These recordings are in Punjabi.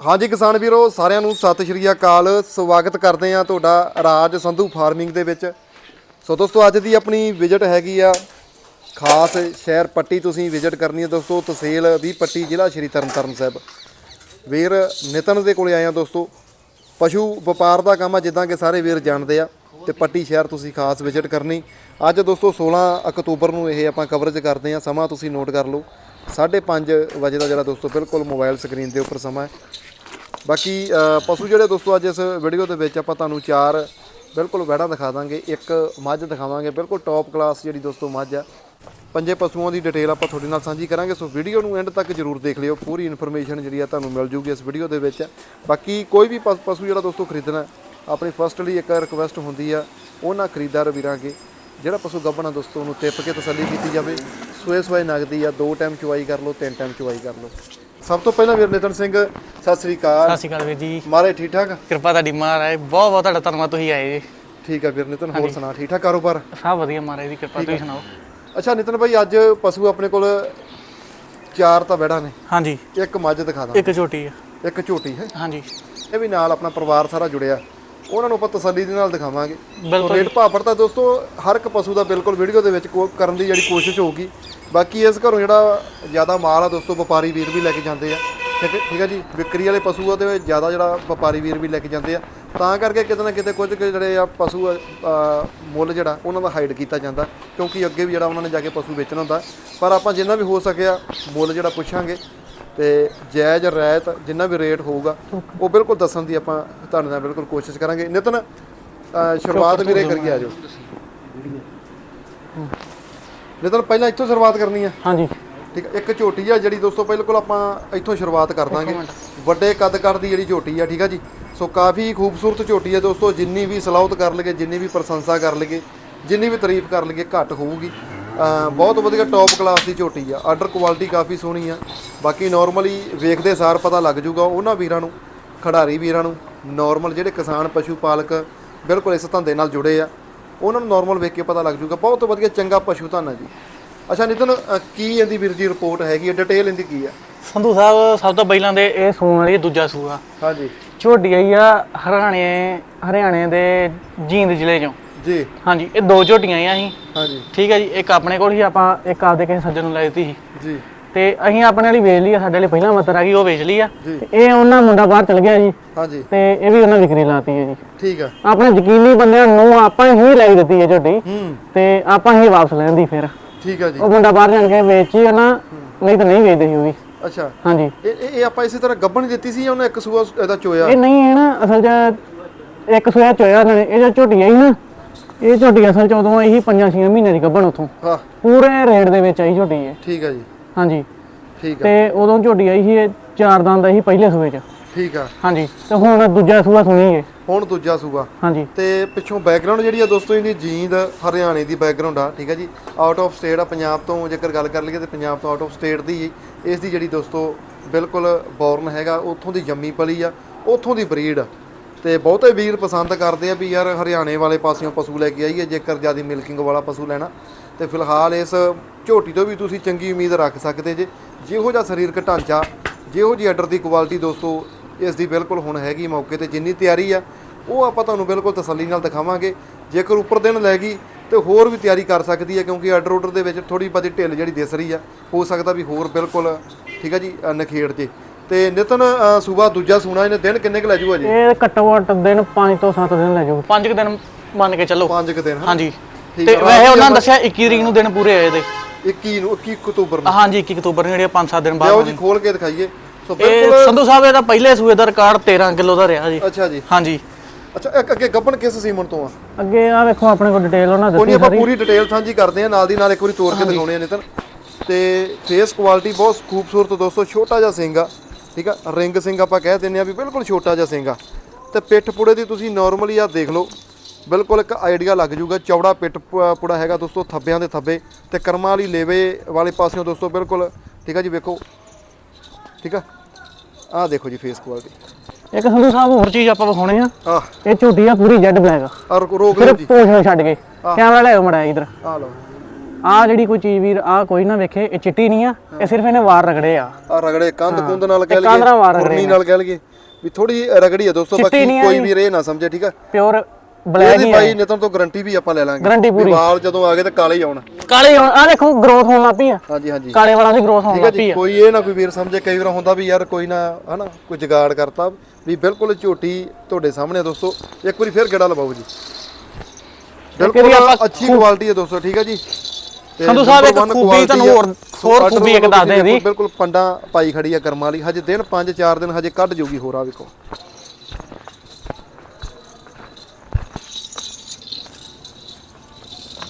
ਹਾਂਜੀ ਕਿਸਾਨ ਵੀਰੋ, ਸਾਰਿਆਂ ਨੂੰ ਸਤਿ ਸ਼੍ਰੀ ਅਕਾਲ। ਸਵਾਗਤ ਕਰਦੇ ਆ ਤੁਹਾਡਾ ਰਾਜ ਸੰਧੂ ਫਾਰਮਿੰਗ ਦੇ ਵਿੱਚ। ਸੋ ਦੋਸਤੋ, ਅੱਜ ਦੀ ਆਪਣੀ ਵਿਜ਼ਿਟ ਹੈਗੀ ਆ। ਖਾਸ ਸ਼ਹਿਰ ਪੱਟੀ ਤੁਸੀਂ ਵਿਜ਼ਿਟ ਕਰਨੀ ਹੈ ਦੋਸਤੋ, ਤਹਿਸੀਲ ਵੀ ਪੱਟੀ, ਜ਼ਿਲ੍ਹਾ ਸ਼੍ਰੀ ਤਰਨਤਾਰਨ ਸਾਹਿਬ। ਵੀਰ ਨਿਤਨ ਦੇ ਕੋਲੇ ਆਏ ਆ ਦੋਸਤੋ। ਪਸ਼ੂ ਵਪਾਰ ਦਾ ਕੰਮ ਆ, ਜਿੱਦਾਂ ਕਿ ਸਾਰੇ ਵੀਰ ਜਾਣਦੇ ਆ, ਤੇ ਪੱਟੀ ਸ਼ਹਿਰ ਤੁਸੀਂ ਖਾਸ ਵਿਜ਼ਿਟ ਕਰਨੀ। ਅੱਜ ਦੋਸਤੋ 16 ਅਕਤੂਬਰ ਨੂੰ ਇਹ ਆਪਾਂ ਕਵਰੇਜ ਕਰਦੇ ਆ ਸਮਾਂ ਤੁਸੀਂ ਨੋਟ ਕਰ ਲਓ। 5:30 ਵਜੇ ਦਾ ਜਿਹੜਾ ਦੋਸਤੋ, ਬਿਲਕੁਲ ਮੋਬਾਈਲ ਸਕਰੀਨ ਦੇ ਉੱਪਰ ਸਮਾਂ ਹੈ। ਬਾਕੀ ਪਸ਼ੂ ਜਿਹੜੇ ਦੋਸਤੋ ਅੱਜ ਇਸ ਵੀਡੀਓ ਦੇ ਵਿੱਚ ਆਪਾਂ ਤੁਹਾਨੂੰ ਚਾਰ ਬਿਲਕੁਲ ਵੈੜਾਂ ਦਿਖਾ ਦਾਂਗੇ। ਇੱਕ ਮੱਝ ਦਿਖਾਵਾਂਗੇ, ਬਿਲਕੁਲ ਟੌਪ ਕਲਾਸ ਜਿਹੜੀ ਦੋਸਤੋ ਮੱਝ ਆ। ਪੰਜੇ ਪਸ਼ੂਆਂ ਦੀ ਡਿਟੇਲ ਆਪਾਂ ਤੁਹਾਡੇ ਨਾਲ ਸਾਂਝੀ ਕਰਾਂਗੇ। ਸੋ ਵੀਡੀਓ ਨੂੰ ਐਂਡ ਤੱਕ ਜਰੂਰ ਦੇਖ ਲਿਓ। ਪੂਰੀ ਇਨਫੋਰਮੇਸ਼ਨ ਜਿਹੜੀ ਆ ਤੁਹਾਨੂੰ ਮਿਲ ਜੂਗੀ ਇਸ ਵੀਡੀਓ ਦੇ ਵਿੱਚ। ਬਾਕੀ ਕੋਈ ਵੀ ਪਸ- ਪਸ਼ੂ ਜਿਹੜਾ ਦੋਸਤੋ ਖਰੀਦਣਾ, ਆਪਣੀ ਫਸਟਲੀ ਇੱਕ ਰਿਕੁਐਸਟ ਹੁੰਦੀ ਆ ਉਹਨਾਂ ਖਰੀਦਦਾਰ ਵੀਰਾਂ ਅੱਗੇ ਜਿਹੜਾ ਪਸ਼ੂ ਗੱਭਣਾ ਦੋਸਤੋ, ਉਹਨੂੰ ਟਿੱਪ ਕੇ ਤਸੱਲੀ ਕੀਤੀ ਜਾਵੇ। ਸੋਏ ਸੋਏ ਨਗਦੀ ਆ, ਦੋ ਟਾਈਮ ਚੁਆਈ ਕਰ ਲਓ, ਤਿੰਨ ਟਾਈਮ ਚੁਆਈ ਕਰ ਲਓ। ਸਭ ਤੋਂ ਪਹਿਲਾਂ ਵੀਰ ਨਿਤਨ ਸਿੰਘ ਸਤਿ ਸ੍ਰੀ ਅਕਾਲ। ਸਤਿ ਸ਼੍ਰੀ ਅਕਾਲ ਵੀਰ ਜੀ। ਮਾਰੇ ਠੀਕ ਠਾਕ? ਕਿਰਪਾ ਤੁਹਾਡੀ ਮਹਾਰਾਜ ਬਹੁਤ ਬਹੁਤ ਤੁਹਾਡਾ ਧੰਨਵਾਦ ਤੁਸੀਂ ਆਏ। ਜੀ ਠੀਕ ਆ ਵੀਰ ਨਿਤਨ ਹੋਰ ਸੁਣਾ ਠੀਕ ਠਾਕ ਕਾਰੋਬਾਰ? ਸਭ ਵਧੀਆ ਮਹਾਰਾਜ ਦੀ ਕਿਰਪਾ ਤੁਸੀਂ ਸੁਣਾਓ? ਅੱਛਾ ਨਿਤਨ ਭਾਈ ਅੱਜ ਪਸ਼ੂ ਆਪਣੇ ਕੋਲ ਚਾਰ ਤਾਂ ਬੈੜਾਂ ਨੇ। ਹਾਂਜੀ। ਇੱਕ ਮੱਝ ਦਿਖਾ ਦਾਂ। ਇੱਕ ਝੋਟੀ ਆ। ਇੱਕ ਝੋਟੀ ਹੈ। ਹਾਂਜੀ। ਇਹ ਵੀ ਨਾਲ ਆਪਣਾ ਪਰਿਵਾਰ ਸਾਰਾ ਜੁੜਿਆ। ਉਹਨਾਂ ਨੂੰ ਆਪਾਂ ਤਸੱਲੀ ਦੇ ਨਾਲ ਦਿਖਾਵਾਂਗੇ। ਬਿਲਕੁਲ। ਰੇਟ ਭਾਪੜ ਤਾਂ ਦੋਸਤੋ ਹਰ ਇੱਕ ਪਸ਼ੂ ਦਾ ਬਿਲਕੁਲ ਵੀਡੀਓ ਦੇ ਵਿੱਚ ਕੋ- ਕਰਨ ਦੀ ਜਿਹੜੀ ਕੋਸ਼ਿਸ਼ ਹੋਊਗੀ। ਬਾਕੀ ਇਸ ਘਰੋਂ ਜਿਹੜਾ ਜ਼ਿਆਦਾ ਮਾਲ ਆ ਦੋਸਤੋ ਵਪਾਰੀ ਵੀਰ ਵੀ ਲੈ ਕੇ ਜਾਂਦੇ ਆ। ਠੀਕ ਹੈ- ਠੀਕ ਹੈ ਜੀ? ਵਿਕਰੀ ਵਾਲੇ ਪਸ਼ੂ ਆ ਤੇ ਜ਼ਿਆਦਾ ਜਿਹੜਾ ਵਪਾਰੀ ਵੀਰ ਵੀ ਲੈ ਕੇ ਜਾਂਦੇ ਆ। ਤਾਂ ਕਰਕੇ ਕਿਤੇ ਨਾ ਕਿਤੇ ਕੁਝ ਕੁ ਜਿਹੜੇ ਆ ਪਸ਼ੂ ਆ, ਆ, ਮੁੱਲ ਜਿਹੜਾ ਉਹਨਾਂ ਦਾ ਹਾਈਡ ਕੀਤਾ ਜਾਂਦਾ ਕਿਉਂਕਿ ਅੱਗੇ ਵੀ ਜਿਹੜਾ ਉਹਨਾਂ ਨੇ ਜਾ ਕੇ ਪਸ਼ੂ ਵੇਚਣਾ ਹੁੰਦਾ। ਪਰ ਆਪਾਂ ਜਿੰਨਾ ਵੀ ਹੋ ਸਕਿਆ ਮੁੱਲ ਜਿਹੜਾ ਪੁੱਛਾਂਗੇ। ਤੇ ਜਾਇਜ਼ ਰਾਇਤ ਜਿੰਨਾ ਵੀ ਰੇਟ ਹੋਊਗਾ ਉਹ ਬਿਲਕੁਲ ਦੱਸਣ ਦੀ ਆਪਾਂ ਤੁਹਾਡੇ ਨਾਲ ਬਿਲਕੁਲ ਕੋਸ਼ਿਸ਼ ਕਰਾਂਗੇ। ਨਿਤਨ ਸ਼ੁਰੂਆਤ ਵੀਰੇ ਕਰੀਏ ਆਜੋ ਨਿਤਨ ਪਹਿਲਾਂ ਇੱਥੋਂ ਸ਼ੁਰੂਆਤ ਕਰਨੀ ਆ। ਹਾਂਜੀ। ਠੀਕ ਹੈ ਇੱਕ ਝੋਟੀ ਆ ਜਿਹੜੀ ਦੋਸਤੋ ਬਿਲਕੁਲ ਆਪਾਂ ਇੱਥੋਂ ਸ਼ੁਰੂਆਤ ਕਰ ਦਾਂਗੇ ਵੱਡੇ ਕੱਦ ਕਰ ਦੀ ਜਿਹੜੀ ਝੋਟੀ ਆ ਠੀਕ ਆ ਜੀ? ਸੋ ਕਾਫੀ ਖੂਬਸੂਰਤ ਝੋਟੀ ਆ ਦੋਸਤੋ ਜਿੰਨੀ ਵੀ ਸਲਾਹਤ ਕਰ ਲਈਏ ਜਿੰਨੀ ਵੀ ਪ੍ਰਸ਼ੰਸਾ ਕਰ ਲਈਏ ਜਿੰਨੀ ਵੀ ਤਾਰੀਫ ਕਰ ਲਈਏ ਘੱਟ ਹੋਊਗੀ। ਬਹੁਤ ਵਧੀਆ ਟੌਪ ਕਲਾਸ ਦੀ ਝੋਟੀ ਆ। ਆਰਡਰ ਕੁਆਲਿਟੀ ਕਾਫੀ ਸੋਹਣੀ ਆ। ਬਾਕੀ ਨਾਰਮਲੀ ਵੇਖਦੇ ਸਾਰ ਪਤਾ ਲੱਗ ਜੂਗਾ ਉਹਨਾਂ ਵੀਰਾਂ ਨੂੰ ਖਿਡਾਰੀ ਵੀਰਾਂ ਨੂੰ। ਨਾਰਮਲ ਜਿਹੜੇ ਕਿਸਾਨ ਪਸ਼ੂ ਪਾਲਕ ਬਿਲਕੁਲ ਇਸ ਧੰਦੇ ਨਾਲ ਜੁੜੇ ਆ। ਉਹਨਾਂ ਨੂੰ ਨਾਰਮਲ ਵੇਖ ਕੇ ਪਤਾ ਲੱਗ ਜੂਗਾ ਬਹੁਤ ਵਧੀਆ ਚੰਗਾ ਪਸ਼ੂ ਧਨ ਜੀ। ਅੱਛਾ ਨਿਤਨ ਅ, ਕੀ ਇਹਦੀ ਵੀਰ ਜੀ ਰਿਪੋਰਟ ਹੈਗੀ ਹੈ? ਡਿਟੇਲ ਇਹਦੀ ਕੀ ਆ ਸੰਧੂ ਸਾਹਿਬ ਸਭ ਤੋਂ ਪਹਿਲਾਂ ਦੇ ਇਹ ਸੂਣ ਵਾਲੀ ਦੂਜਾ ਸੂਆ। ਹਾਂਜੀ। ਝੋਟੀ ਆਈ ਆ ਹਰਿਆਣੇ ਹਰਿਆਣੇ ਦੇ ਜੀਂਦ ਜ਼ਿਲ੍ਹੇ ਚੋਂ। ਜੀ। ਹਾਂਜੀ ਇਹ ਦੋ ਝੋਟੀਆਂ ਆਈਆਂ ਸੀ। ਹਾਂਜੀ। ਠੀਕ ਹੈ ਜੀ ਇੱਕ ਆਪਣੇ ਕੋਲ ਸੀ ਆਪਾਂ ਇੱਕ ਆਪਦੇ ਕਿਸੇ ਸੱਜਣ ਨੂੰ ਲੈ ਦਿੱਤੀ ਸੀ। ਜੀ। ਤੇ ਅਸੀਂ ਆਪਣੇ ਵਾਲੀ ਵੇਚ ਲਈ ਆ ਸਾਡੇ ਲਈ ਪਹਿਲਾਂ ਮਤਰ ਆ ਗਈ ਉਹ ਵੇਚ ਲਈ ਆ। ਜੀ। ਤੇ ਇਹ ਉਹਨਾਂ ਮੁੰਡਾ ਬਾਹਰ ਚਲ ਗਿਆ ਜੀ। ਹਾਂਜੀ। ਤੇ ਇਹ ਵੀ ਉਹਨਾਂ ਵਿਕਰੀ ਲਾਤੀ ਹੈ ਜੀ। ਠੀਕ ਆ। ਆਪਣੇ ਯਕੀਨੀ ਬੰਦਿਆਂ ਨੂੰ ਆਪਾਂ ਹੀ ਲੈ ਦਿੱਤੀ ਹੈ ਝੋਟੀ। ਹੂੰ। ਤੇ ਆਪਾਂ ਹੀ ਵਾਪਸ ਲੈਂਦੀ ਫਿਰ। ਠੀਕ ਆ ਜੀ। ਉਹ ਮੁੰਡਾ ਬਾਹਰ ਜਾਣ ਕੇ ਵੇਚੀ ਆ ਨਾ ਨਹੀਂ ਤਾਂ ਨਹੀਂ ਵੇਚਦੇ ਸੀ ਉਹ ਵੀ। ਅੱਛਾ। ਹਾਂਜੀ। ਇਹ ਇਹ ਇਹ ਆਪਾਂ ਇਸੇ ਤਰ੍ਹਾਂ ਗੱਬਣ ਦਿੱਤੀ ਸੀ ਜਾਂ ਉਹਨੇ ਇੱਕ ਸੂਆ ਇਹਦਾ ਚੋਇਆ? ਇਹ ਨਹੀਂ ਹੈ ਨਾ ਅਸਲ 'ਚ ਇੱਕ ਸੋਇਆ ਚੋਇਆ ਉਹਨਾਂ ਨੇ। ਇਹ ਜੋ ਝੋਟੀ ਆਈ ਨਾ ਇਹ ਝੋਟੀ ਅਸਲ 'ਚ ਉਦੋਂ ਇਹੀ 5-6 ਮਹੀਨੇ ਦੀ ਗੱਭਣ ਉਥੋਂ। ਹਾਂ। ਪੂਰੇ ਰੇਟ ਦੇ ਵਿੱਚ ਆਈ ਝੋਟੀ ਇਹ। ਠੀਕ ਆ ਜੀ। ਹਾਂਜੀ। ਠੀਕ ਆ। ਤੇ ਉਦੋਂ ਝੋਟੀ ਆਈ ਸੀ ਇਹ ਚਾਰ ਦੰਦ ਆਈ ਸੀ ਪਹਿਲੇ ਸੂਏ 'ਚ। ਠੀਕ ਆ। ਹਾਂਜੀ ਤੇ ਹੁਣ ਦੂਜਾ ਸੂਆ ਸੁਣੀਏ ਹੁਣ ਦੂਜਾ ਸੂਆ। ਹਾਂਜੀ। ਤੇ ਪਿੱਛੋਂ ਬੈਕਗ੍ਰਾਉਂਡ ਜਿਹੜੀ ਆ ਦੋਸਤੋ ਇਹਦੀ ਜੀਂਦ ਹਰਿਆਣੇ ਦੀ ਬੈਕਗ੍ਰਾਉਂਡ ਆ ਠੀਕ ਆ ਜੀ। ਆਊਟ ਆਫ ਸਟੇਟ ਆ ਪੰਜਾਬ ਤੋਂ ਜੇਕਰ ਗੱਲ ਕਰ ਲਈਏ ਤੇ ਪੰਜਾਬ ਤੋਂ ਆਊਟ ਆਫ ਸਟੇਟ ਦੀ ਇਸ ਦੀ ਜਿਹੜੀ ਦੋਸਤੋ ਬਿਲਕੁਲ ਬੌਰਨ ਹੈਗਾ ਉੱਥੋਂ ਦੀ ਜੰਮੀ ਪਲੀ ਆ ਉੱਥੋਂ ਦੀ ਬਰੀਡ ਆ। ਤੇ ਬਹੁਤੇ ਵੀਰ ਪਸੰਦ ਕਰਦੇ ਆ ਵੀ ਯਾਰ ਹਰਿਆਣੇ ਵਾਲੇ ਪਾਸਿਓਂ ਪਸ਼ੂ ਲੈ ਕੇ ਆਈਏ ਜੇਕਰ ਜ਼ਿਆਦਾ ਮਿਲਕਿੰਗ ਵਾਲਾ ਪਸ਼ੂ ਲੈਣਾ। ਤੇ ਫਿਲਹਾਲ ਇਸ ਝੋਟੀ ਤੋਂ ਵੀ ਤੁਸੀਂ ਚੰਗੀ ਉਮੀਦ ਰੱਖ ਸਕਦੇ ਜੇ। ਜਿਹੋ ਜਿਹਾ ਸਰੀਰਕ ਢਾਂਚਾ ਜਿਹੋ ਜਿਹੀ ਆਰਡਰ ਦੀ ਕੁਆਲਿਟੀ ਦੋਸਤੋ ਇਸ ਦੀ ਬਿਲਕੁਲ ਹੁਣ ਹੈਗੀ ਮੌਕੇ ਤੇ ਜਿੰਨੀ ਤਿਆਰੀ ਆ ਉਹ ਆਪਾਂ ਤੁਹਾਨੂੰ ਬਿਲਕੁਲ ਤਸੱਲੀ ਨਾਲ ਦਿਖਾਵਾਂਗੇ। ਜੇਕਰ ਉੱਪਰ ਦਿਨ ਲੈ ਗਈ ਤੇ ਹੋਰ ਵੀ ਤਿਆਰੀ ਕਰ ਸਕਦੀ ਹੈ ਕਿਉਂਕਿ ਆਰਡਰ ਆਰਡਰ ਦੇ ਵਿੱਚ ਥੋੜੀ ਬਹੁਤੀ ਢਿੱਲ ਜਿਹੜੀ ਦਿਸ ਰਹੀ ਆ ਹੋ ਸਕਦਾ ਵੀ ਹੋਰ ਬਿਲਕੁਲ ਠੀਕ ਆ ਜੀ ਨਖੇੜ ਜੇ। ਤੇ ਨਿਤਨ ਸੂਬਾ ਦੂਜਾ ਸੂਣਾ ਇਹਨੇ ਦਿਨ ਕਿੰਨੇ ਕੁ ਲੈ ਜੂਗਾ ਜੀ? ਇਹ ਘੱਟੋ ਘੱਟ ਦਿਨ 5 ਤੋਂ 7 ਦਿਨ ਲੈ ਜਾਊ 5 ਦਿਨ ਮੰਨ ਕੇ ਚੱਲੋ। ਪੰਜ ਕੁ ਦਿਨ ਹਨਾ? ਹਾਂਜੀ। ਤੇ ਵੈਸੇ ਉਹਨਾਂ ਨੇ ਦੱਸਿਆ 21 ਤਰੀਕ ਨੂੰ ਦਿਨ ਪੂਰੇ ਹੋਏ ਦੇ 21 ਨੂੰ 21 ਅਕਤੂਬਰ ਨੂੰ। ਹਾਂਜੀ 21 ਅਕਤੂਬਰ ਨੂੰ ਜਿਹੜੇ 5-7 ਦਿਨ ਲਿਆਓ ਬਾਅਦ ਜੀ ਖੋਲ ਕੇ ਦਿਖਾਈਏ। ਸੋ ਇਹ ਬਿਲਕੁਲ ਸੰਧੂ ਸਾਹਿਬ ਇਹਦਾ ਪਹਿਲੇ ਸੂਏ ਦਾ ਰਿਕਾਰਡ 13 ਕਿਲੋ ਦਾ ਰਿਹਾ ਜੀ। ਅੱਛਾ ਜੀ। ਹਾਂਜੀ। ਅੱਛਾ ਇੱਕ ਅੱਗੇ ਗੱਬਣ ਕਿਸ ਸੀਮਨ ਤੋਂ ਆ? ਅੱਗੇ ਆ ਵੇਖੋ ਆਪਣੇ ਕੋਲ ਡਿਟੇਲ ਉਹਨਾਂ ਦਿੱਤੀ ਆਪਾਂ ਪੂਰੀ ਡਿਟੇਲ ਸਾਂਝੀ ਕਰਦੇ ਆ ਨਾਲ ਦੀ ਨਾਲ ਇੱਕ ਵਾਰੀ ਤੋੜ ਕੇ ਦਿਖਾਉਣੇ ਆ ਨਿਤਨ। ਤੇ ਫੇਸ ਕੁਆਲਿਟੀ ਬਹੁਤ ਖੂਬਸੂਰਤ ਦੋਸਤੋ ਛੋਟਾ ਜਿਹਾ ਸਿੰਘ ਆ ਠੀਕ ਆ? ਰਿੰਗ ਸਿੰਘ ਆਪਾਂ ਕਹਿ ਦਿੰਦੇ ਆ ਵੀ ਬਿਲਕੁਲ ਛੋਟਾ ਜਿਹਾ ਸਿੰਘ ਆ। ਤੇ ਪਿੱਠ ਪੁੜੇ ਦੀ ਤੁਸੀਂ ਨਾਰਮਲੀ ਆ ਦੇਖ ਲਓ ਬਿਲਕੁਲ ਇੱਕ ਆਈਡੀਆ ਲੱਗ ਜੂਗਾ ਚੌੜਾ ਪਿੱਠ ਪ- ਪੁੜਾ ਹੈਗਾ ਦੋਸਤੋ ਥੱਬਿਆਂ ਦੇ ਥੱਬੇ ਤੇ ਕਰਮਾਂ ਵਾਲੀ ਲੇਵੇ ਵਾਲੇ ਪਾਸਿਓਂ ਦੋਸਤੋ ਬਿਲਕੁਲ ਠੀਕ ਆ ਜੀ ਵੇਖੋ ਠੀਕ ਆ? ਆਹ ਦੇਖੋ ਜੀ ਫੇਸ ਕੁਆਲਿਟੀ ਇੱਕ ਸੰਧੂ ਸਾਹਿਬ ਹੋਰ ਚੀਜ਼ ਆਪਾਂ ਵਿਖਾਉਣੇ ਆ। ਇਹ ਝੋਟੀ ਆ ਪੂਰੀ ਜੈਡ ਬਲੈਕ ਆ। ਰੋਕ ਲਓ ਜੀ। ਨੂੰ ਛੱਡ ਕੇ। ਕੈਮਰਾ ਲੈ ਆਓ ਮੜਾ ਇਧਰ। ਆ ਲਓ। ਆ ਜਿਹੜੀ ਕੋਈ ਚੀਜ਼ ਵੀਰ ਆ ਕੋਈ ਨਾ ਵੇਖੇ ਇਹ ਚਿੱਟੀ ਨਹੀਂ ਆ ਇਹ ਸਿਰਫ ਇਹਨੇ ਵਾਰ ਰਗੜੇ ਆ। ਆ ਰਗੜੇ ਕੰਧ ਕੁੰਦ ਨਾਲ ਕਹਿ ਕੰਧ ਨਾਲ ਲਈਏ ਰਗੜੇ ਨਾਲ ਕਹਿ ਲਈਏ ਵੀ ਥੋੜੀ ਰਗੜੀ ਆ ਦੋਸਤੋ ਬਾਕੀ ਕੋਈ। ਵੀ ਰੇ ਨਾ ਸਮਝੇ ਠੀਕ ਆ? ਪਿਓਰ ਬਲੈਕ ਇਹਦੀ ਹੀ ਬਾਈ ਨਿਤਨ ਤੋਂ ਗਾਰੰਟੀ ਵੀ ਆਪਾਂ ਲੈ ਲਾਂਗੇ। ਵੀ ਪੂਰੀ। ਵਾਲ ਜਦੋਂ ਆ ਗਏ ਤਾਂ ਕਾਲੇ ਹੀ ਆਉਣ। ਕਾਲੇ ਆ ਦੇਖੋ ਗਰੋਥ ਹੋਣ ਲੱਗ ਪਈ ਆ। ਹਾਂਜੀ ਹਾਂਜੀ। ਕਾਲੇ ਵਾਲਾਂ ਦੀ ਗਰੋਥ ਹੋਣ ਲੱਗ ਪਈ ਜੀ ਆ। ਕੋਈ ਇਹ ਨਾ ਕੋਈ ਵੀਰ ਸਮਝੇ ਕਈ ਵਾਰ ਹੁੰਦਾ ਵੀ ਯਾਰ ਕੋਈ ਨਾ ਹਨਾ ਕੋਈ ਜਗਾੜ ਕਰਤਾ। ਵੀ ਬਿਲਕੁਲ ਝੋਟੀ ਤੁਹਾਡੇ ਸਾਹਮਣੇ ਦੋਸਤੋ। ਇੱਕ ਵਾਰੀ ਫੇਰ ਗੇੜਾ ਲਵਾਓ ਜੀ। ਬਿਲਕੁਲ ਅੱਛੀ ਕੁਆਲਿਟੀ ਹੈ ਦੋਸਤੋ ਠੀਕ ਹੈ ਜੀ। ਸੰਧੂ ਸਾਹਿਬ ਇੱਕ ਖੂਬੀ ਤੁਹਾਨੂੰ। ਹੋਰ- ਹੋਰ ਖੂਬੀ ਇੱਕ ਦੱਸ ਦੇ ਇਹਦੀ। ਬਿਲਕੁਲ ਪੰਡਾ ਪਾਈ ਖੜੀ ਆ ਕਰਮਾਂ ਵਾਲੀ। ਹਜੇ ਦਿਨ 5 4 ਦਿਨ ਹਜੇ ਕੱਢ ਜੂਗੀ ਹੋਰ ਆ ਵੇਖੋ।